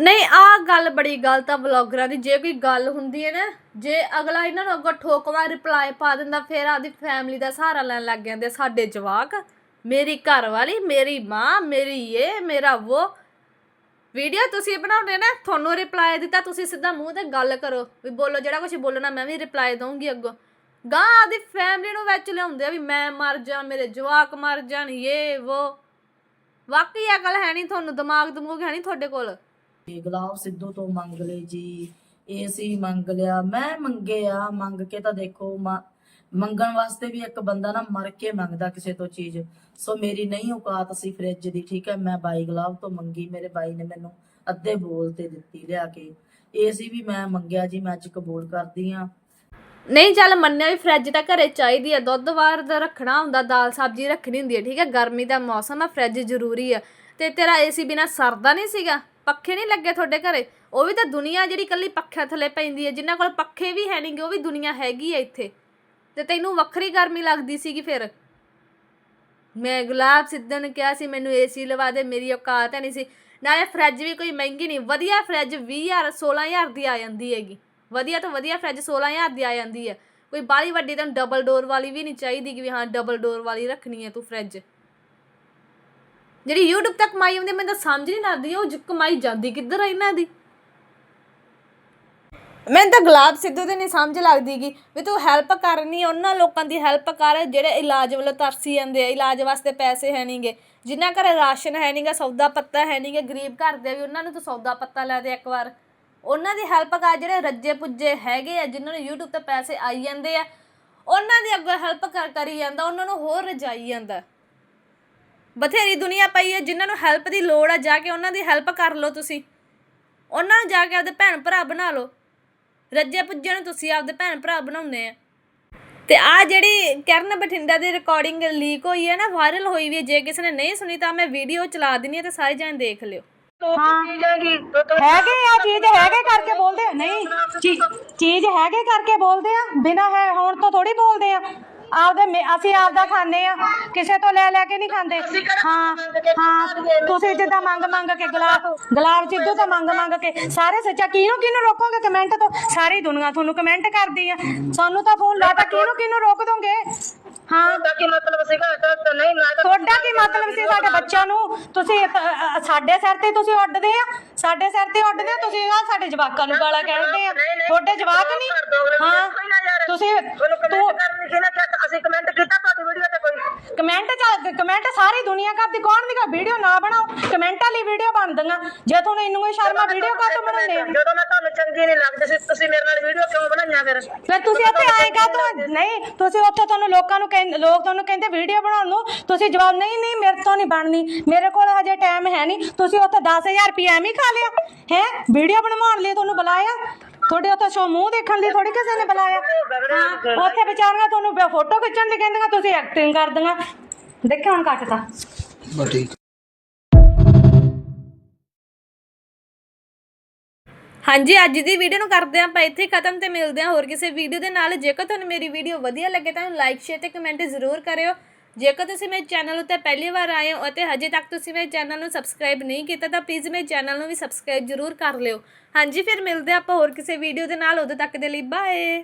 ਨਹੀਂ ਆ ਗੱਲ ਬੜੀ ਗਲਤ ਆ ਵਲੌਗਰਾਂ ਦੀ। ਜੇ ਕੋਈ ਗੱਲ ਹੁੰਦੀ ਹੈ ਨਾ, ਜੇ ਅਗਲਾ ਇਹਨਾਂ ਨੂੰ ਅੱਗੋਂ ਠੋਕਵਾ ਰਿਪਲਾਈ ਪਾ ਦਿੰਦਾ, ਫਿਰ ਆਪਦੀ ਫੈਮਿਲੀ ਦਾ ਸਹਾਰਾ ਲੈਣ ਲੱਗ ਜਾਂਦੇ ਸਾਡੇ ਜਵਾਕ, ਮੇਰੀ ਘਰ ਵਾਲੀ ਮੇਰੀ ਮਾਂ, ਮੇਰੀ ਇਹ, ਮੇਰਾ ਉਹ ਵੀਡੀਓ ਤੁਸੀਂ ਬਣਾਉਂਦੇ ਨਾ, ਤੁਹਾਨੂੰ ਰਿਪਲਾਈ ਦਿੱਤਾ, ਤੁਸੀਂ ਸਿੱਧਾ ਮੂੰਹ ਤੇ ਗੱਲ ਕਰੋ। ਵੀ ਬੋਲੋ, ਜਿਹੜਾ ਕੁਝ ਬੋਲਣਾ, ਮੈਂ ਵੀ ਰਿਪਲਾਈ ਦਊਂਗੀ ਅੱਗੋਂ। ਗਾਂ ਆਦੀ ਫੈਮਿਲੀ ਨੂੰ ਵਿੱਚ ਲਿਆਉਂਦੇ ਆ ਵੀ ਮੈਂ ਮਰ ਜਾ, ਮੇਰੇ ਜਵਾਕ ਮਰ ਜਾਣ ਇਹ ਉਹ ਵਾਕਈ ਅਕਲ ਹੈ ਨਹੀਂ ਤੁਹਾਨੂੰ, ਦਿਮਾਗ ਦਮੂਗ ਹੈ ਨਹੀਂ ਤੁਹਾਡੇ ਕੋਲ? ਗੁਲਾਬ ਸਿੱਧੂ ਤੋਂ ਮੰਗ ਲਏ ਜੀ ਏਸੀ ਮੰਗ ਲਿਆ। ਮੈਂ ਮੰਗੇ ਆ, ਮੰਗ ਕੇ ਤਾਂ ਦੇਖੋ ਮੰਗਣ ਵਾਸਤੇ ਵੀ ਇੱਕ ਬੰਦਾ ਨਾ ਮਰ ਕੇ ਮੰਗਦਾ ਕਿਸੇ ਤੋਂ ਚੀਜ਼। ਸੋ ਮੇਰੀ ਨਹੀਂ ਔਕਾਤ ਸੀ ਫ੍ਰਿਜ ਦੀ, ਠੀਕ ਹੈ? ਮੈਂ ਬਾਈ ਗੁਲਾਬ ਤੋਂ ਮੰਗੀ, ਮੇਰੇ ਬਾਈ ਨੇ ਮੈਨੂੰ ਅੱਧੇ ਬੋਲ ਤੇ ਦਿੱਤੀ, ਲਿਆ ਕੇ। ਏਸੀ ਵੀ ਮੈਂ ਮੰਗਿਆ ਜੀ, ਮੈਂ ਅੱਜ ਕਬੂਲ ਕਰਦੀ ਆ ਨਹੀਂ ਚੱਲ ਮੰਨਿਆ ਵੀ ਫਰਿੱਜ ਤਾਂ ਘਰੇ ਚਾਹੀਦੀ ਆ, ਦੁੱਧ ਬਾਹਰ ਦਾ ਰੱਖਣਾ ਹੁੰਦਾ, ਦਾਲ ਸਬਜ਼ੀ ਰੱਖਣੀ ਹੁੰਦੀ ਹੈ ਠੀਕ ਹੈ ਗਰਮੀ ਦਾ ਮੌਸਮ ਆ ਫਰਿੱਜ ਜ਼ਰੂਰੀ ਆ। ਤੇ ਤੇਰਾ ਏਸੀ ਬਿਨਾ ਸਰਦਾ ਨਹੀਂ ਸੀਗਾ? ਪੱਖੇ ਨਹੀਂ ਲੱਗੇ ਤੁਹਾਡੇ ਘਰੇ? ਉਹ ਵੀ ਤਾਂ ਦੁਨੀਆ ਜਿਹੜੀ ਕੱਲੀ ਪੱਖਿਆਂ ਥੱਲੇ ਪੈਂਦੀ ਹੈ ਜਿਨ੍ਹਾਂ ਕੋਲ ਪੱਖੇ ਵੀ ਹੈ ਨਹੀਂਗੇ ਉਹ ਵੀ ਦੁਨੀਆ ਹੈਗੀ ਹੈ ਇੱਥੇ। ਤੇ ਤੈਨੂੰ ਵੱਖਰੀ ਗਰਮੀ ਲੱਗਦੀ ਸੀਗੀ ਫਿਰ? ਮੈਂ ਗੁਲਾਬ ਸਿੱਧਨ ਨੇ ਕਿਹਾ ਸੀ, ਮੈਨੂੰ ਏਸੀ ਲਵਾ ਦੇ, ਮੇਰੀ ਔਕਾਤ ਹੈ ਨਹੀਂ ਸੀ। ਨਾਲੇ ਫਰਿੱਜ ਵੀ ਕੋਈ ਮਹਿੰਗੀ ਨਹੀਂ, ਵਧੀਆ ਫਰਿੱਜ 20000 16000 ਦੀ ਆ ਜਾਂਦੀ ਹੈਗੀ। ਵਧੀਆ ਤੋਂ ਵਧੀਆ ਫਰਿੱਜ 16000 ਦੀ ਆ ਜਾਂਦੀ ਹੈ। ਕੋਈ ਬਾਹਲੀ ਵੱਡੀ ਤਾਂ ਡਬਲ ਡੋਰ ਵਾਲੀ ਵੀ ਨਹੀਂ ਚਾਹੀਦੀ ਕਿ ਵੀ ਹਾਂ ਡਬਲ ਡੋਰ ਵਾਲੀ ਰੱਖਣੀ ਹੈ ਤੂੰ ਫਰਿੱਜ। ਜਿਹੜੀ YouTube ਤੱਕ ਕਮਾਈ ਹੁੰਦੀ ਮੈਨੂੰ ਤਾਂ ਸਮਝ ਨਹੀਂ ਲੱਗਦੀ ਉਹ ਕਮਾਈ ਜਾਂਦੀ ਕਿੱਧਰ ਆ ਇਹਨਾਂ ਦੀ। ਮੈਨੂੰ ਤਾਂ ਗੁਲਾਬ ਸਿੱਧੂ ਦੀ ਨਹੀਂ ਸਮਝ ਲੱਗਦੀ ਕਿ ਵੀ ਤੂੰ ਹੈਲਪ ਕਰਨੀ ਉਹਨਾਂ ਲੋਕਾਂ ਦੀ ਹੈਲਪ ਕਰ, ਜਿਹੜੇ ਇਲਾਜ ਵੱਲੋਂ ਤਰਸੀ ਜਾਂਦੇ ਆ, ਇਲਾਜ ਵਾਸਤੇ ਪੈਸੇ ਹੈ ਨਹੀਂਗੇ ਜਿਨ੍ਹਾਂ ਘਰੇ ਰਾਸ਼ਨ ਹੈ ਨਹੀਂਗਾ ਸੌਦਾ ਪੱਤਾ ਹੈ ਨਹੀਂਗਾ ਗਰੀਬ ਘਰ ਦੇ ਵੀ ਉਹਨਾਂ ਨੂੰ ਤੂੰ ਸੌਦਾ ਪੱਤਾ ਲੈ ਦੇ ਇੱਕ ਵਾਰ। ਉਹਨਾਂ ਦੀ ਹੈਲਪ ਕਰ ਜਿਹੜੇ ਰੱਜੇ ਪੁੱਜੇ ਹੈਗੇ ਆ, ਜਿਨ੍ਹਾਂ ਨੂੰ YouTube ਤੇ ਪੈਸੇ ਆਈ ਜਾਂਦੇ ਆ, ਉਹਨਾਂ ਦੀ ਅੱਗੇ ਹੈਲਪ ਕਰ ਕਰੀ ਜਾਂਦਾ, ਉਹਨਾਂ ਨੂੰ ਹੋਰ ਰਜਾਈ ਜਾਂਦਾ। ਬਥੇਰੀ ਦੁਨੀਆ ਪਈ ਹੈ ਜਿਨ੍ਹਾਂ ਨੂੰ ਹੈਲਪ ਦੀ ਲੋੜ ਆ, ਜਾ ਕੇ ਉਹਨਾਂ ਦੀ ਹੈਲਪ ਕਰ ਲਓ ਤੁਸੀਂ। ਉਹਨਾਂ ਨੂੰ ਜਾ ਕੇ ਆਪਦੇ ਭੈਣ ਭਰਾ ਬਣਾ ਲਓ। ਰੱਜੇ ਪੁੱਜੇ ਨੂੰ ਤੁਸੀਂ ਆਪਦੇ ਭੈਣ ਭਰਾ ਬਣਾਉਂਦੇ ਆ। ਤੇ ਆ ਜਿਹੜੀ ਕਰਨ ਬਠਿੰਡਾ ਦੀ ਰਿਕਾਰਡਿੰਗ ਲੀਕ ਹੋਈ ਹੈ ਨਾ ਵਾਇਰਲ ਹੋਈ ਵੀ ਹੈ ਜੇ ਕਿਸੇ ਨੇ ਨਹੀਂ ਸੁਣੀ ਤਾਂ ਮੈਂ ਵੀਡੀਓ ਚਲਾ ਦਿੰਨੀ ਆ ਤੇ ਸਾਰੇ ਜਣੇ ਦੇਖ ਲਿਓ। ਹੈਗੇ? ਆ ਚੀਜ਼ ਹੈਗੇ ਕਰਕੇ ਬੋਲਦੇ ਆ। ਨਹੀਂ ਚੀ- ਚੀਜ਼ ਹੈਗੇ ਕਰਕੇ ਬੋਲਦੇ ਆ। ਬਿਨਾ ਹੈ ਹੁਣ ਤੋਂ ਥੋੜੀ ਬੋਲਦੇ ਆ। ਆਪਦੇ ਮੇ- ਅਸੀਂ ਆਪਦਾ ਖਾਂਦੇ ਆ। ਕਿਸੇ ਤੋਂ ਲੈ ਲੈ ਕੇ ਨਹੀਂ ਖਾਂਦੇ। ਹਾਂ ਹਾਂ ਤੁਸੀਂ ਜਿੱਦਾਂ ਮੰਗ ਮੰਗ ਕੇ ਗੁਲਾਬ ਗੁਲਾਬ ਸਿੱਧੂ ਤੋਂ ਮੰਗ ਮੰਗ ਕੇ ਸਾਰੇ ਸੱਚਾ ਕਿਹਨੂੰ ਕਿਹਨੂੰ ਰੋਕੋਗੇ ਕਮੈਂਟ ਤੋਂ? ਸਾਰੀ ਦੁਨੀਆ ਤੁਹਾਨੂੰ ਕਮੈਂਟ ਕਰਦੀ ਆ। ਸਾਨੂੰ ਤਾਂ ਫੋਨ ਲਾਤਾ ਕਿਹਨੂੰ ਕਿਹਨੂੰ ਰੋਕ ਦੋਗੇ? ਹਾਂ। ਕੀ ਮਤਲਬ ਸੀਗਾ? ਤਾਂ ਨਹੀਂ ਮੈਂ ਤਾਂ ਤੁਹਾਡਾ ਕੀ ਮਤਲਬ ਸੀ ਸਾਡੇ ਬੱਚਿਆਂ ਨੂੰ? ਤੁਸੀਂ ਸਾਡੇ ਸਿਰ ਤੇ ਤੁਸੀਂ ਉੱਡਦੇ ਆ? ਸਾਡੇ ਸਿਰ ਤੇ ਉੱਡਦੇ ਆ ਤੁਸੀਂ ਆ ਸਾਡੇ ਜਵਾਕਾਂ ਨੂੰ ਗਾਲਾਂ ਕੱਢਦੇ ਆ। ਤੁਹਾਡੇ ਜਵਾਕ ਨਹੀਂ? ਹਾਂ ਤੁਸੀਂ ਤੁਹਾਨੂੰ ਤੂੰ ਕਮੈਂਟ ਕਰਨੀ ਸੀ ਨਾ ਕਿ ਅਸੀਂ ਕਮੈਂਟ ਕੀਤਾ ਤੁਹਾਡੀ ਵੀਡੀਓ ਤੇ ਕੋਈ। ਕਮੈਂਟ ਚ ਕਮੈਂਟ ਸਾਰੀ ਦੁਨੀਆ ਕਰਦੀ ਕੌਣ ਦੀ ਵੀਡੀਓ ਨਾ ਬਣਾਓ ਕਮੈਂਟ ਵਾਲੀ ਵੀਡੀਓ ਬਣਦੀਆਂ ਜੇ ਤੁਹਾਨੂੰ ਇੰਨੂੰ ਹੀ ਸ਼ਰਮਾ ਵੀਡੀਓ ਕਾ ਤੋਂ ਬਣਾਉਂਦੇ ਜਦੋਂ ਮੈਂ ਤੁਹਾਨੂੰ ਚੰਗੀ ਨਹੀਂ ਲੱਗਦੀ ਸੀ ਤੁਸੀਂ ਮੇਰੇ ਨਾਲ ਵੀਡੀਓ ਕਿਉਂ ਬਣਾਈਆਂ ਫਿਰ? ਫਿਰ ਤੁਸੀਂ ਇੱਥੇ ਆਏਗਾ ਤਾਂ ਨਹੀਂ ਤੁਸੀਂ ਉੱਥੇ ਤੁਹਾਨੂੰ ਲੋਕਾਂ ਨੂੰ ਕਹਿੰਦੇ ਲੋਕ ਤੁਹਾਨੂੰ ਕਹਿੰਦੇ ਵੀਡੀਓ ਬਣਾਉਣ ਨੂੰ ਤੁਸੀਂ ਜਵਾਬ ਨਹੀਂ ਨਹੀਂ ਮੇਰੇ ਤੋਂ ਨਹੀਂ ਬਣਨੀ ਮੇਰੇ ਕੋਲ ਹਜੇ ਟਾਈਮ ਹੈ ਨਹੀਂ। ਤੁਸੀਂ ਉੱਥੇ 10000 ਰੁਪਏ ਐਵੇਂ ਹੀ ਖਾ ਲਿਆ? ਹੈ? ਵੀਡੀਓ ਬਣਵਾਉਣ ਲਈ ਤੁਹਾਨੂੰ ਬੁਲਾਇਆ? ਤੁਹਾਡੇ ਉੱਥੇ ਸ਼ੋ ਮੂੰਹ ਦੇਖਣ ਲਈ ਥੋੜੀ ਕਿਸੇ ਨੇ ਬੁਲਾਇਆ? ਹਾਂ ਉੱਥੇ ਵਿਚਾਰੀਆਂ ਤੁਹਾਨੂੰ ਫੋਟੋ ਖਿੱਚਣ ਲਈ ਕਹਿੰਦੀਆਂ ਤੁਸੀਂ ਐਕਟਿੰਗ ਕਰਦੀਆਂ। ਦੇਖਿਆ ਹੁਣ ਕੱਟਤਾ ਹਾਂਜੀ ਅੱਜ ਦੀ ਵੀਡੀਓ ਨੂੰ ਕਰਦੇ ਆਪਾਂ ਇੱਥੇ ਖਤਮ ਤੇ ਮਿਲਦੇ ਹਾਂ ਹੋਰ ਕਿਸੇ ਵੀਡੀਓ ਦੇ ਨਾਲ। ਜੇਕਰ ਤੁਹਾਨੂੰ ਮੇਰੀ ਵੀਡੀਓ ਵਧੀਆ ਲੱਗੇ ਤਾਂ ਲਾਈਕ ਸ਼ੇਅਰ ਤੇ ਕਮੈਂਟ ਜ਼ਰੂਰ ਕਰਿਓ। ਜੇਕਰ ਤੁਸੀਂ ਮੇਰੇ ਚੈਨਲ ਉੱਤੇ ਪਹਿਲੀ ਵਾਰ ਆਏ ਹੋ ਅਤੇ ਹਜੇ ਤੱਕ ਤੁਸੀਂ ਮੇਰੇ ਚੈਨਲ ਨੂੰ ਸਬਸਕ੍ਰਾਈਬ ਨਹੀਂ ਕੀਤਾ, ਤਾਂ ਪਲੀਜ਼ ਮੇਰੇ ਚੈਨਲ ਨੂੰ ਵੀ ਸਬਸਕ੍ਰਾਈਬ ਜ਼ਰੂਰ ਕਰ ਲਿਓ। ਹਾਂਜੀ, ਫਿਰ ਮਿਲਦੇ ਹਾਂ ਆਪਾਂ ਹੋਰ ਕਿਸੇ ਵੀਡੀਓ ਦੇ ਨਾਲ, ਉਦੋਂ ਤੱਕ ਦੇ ਲਈ ਬਾਏ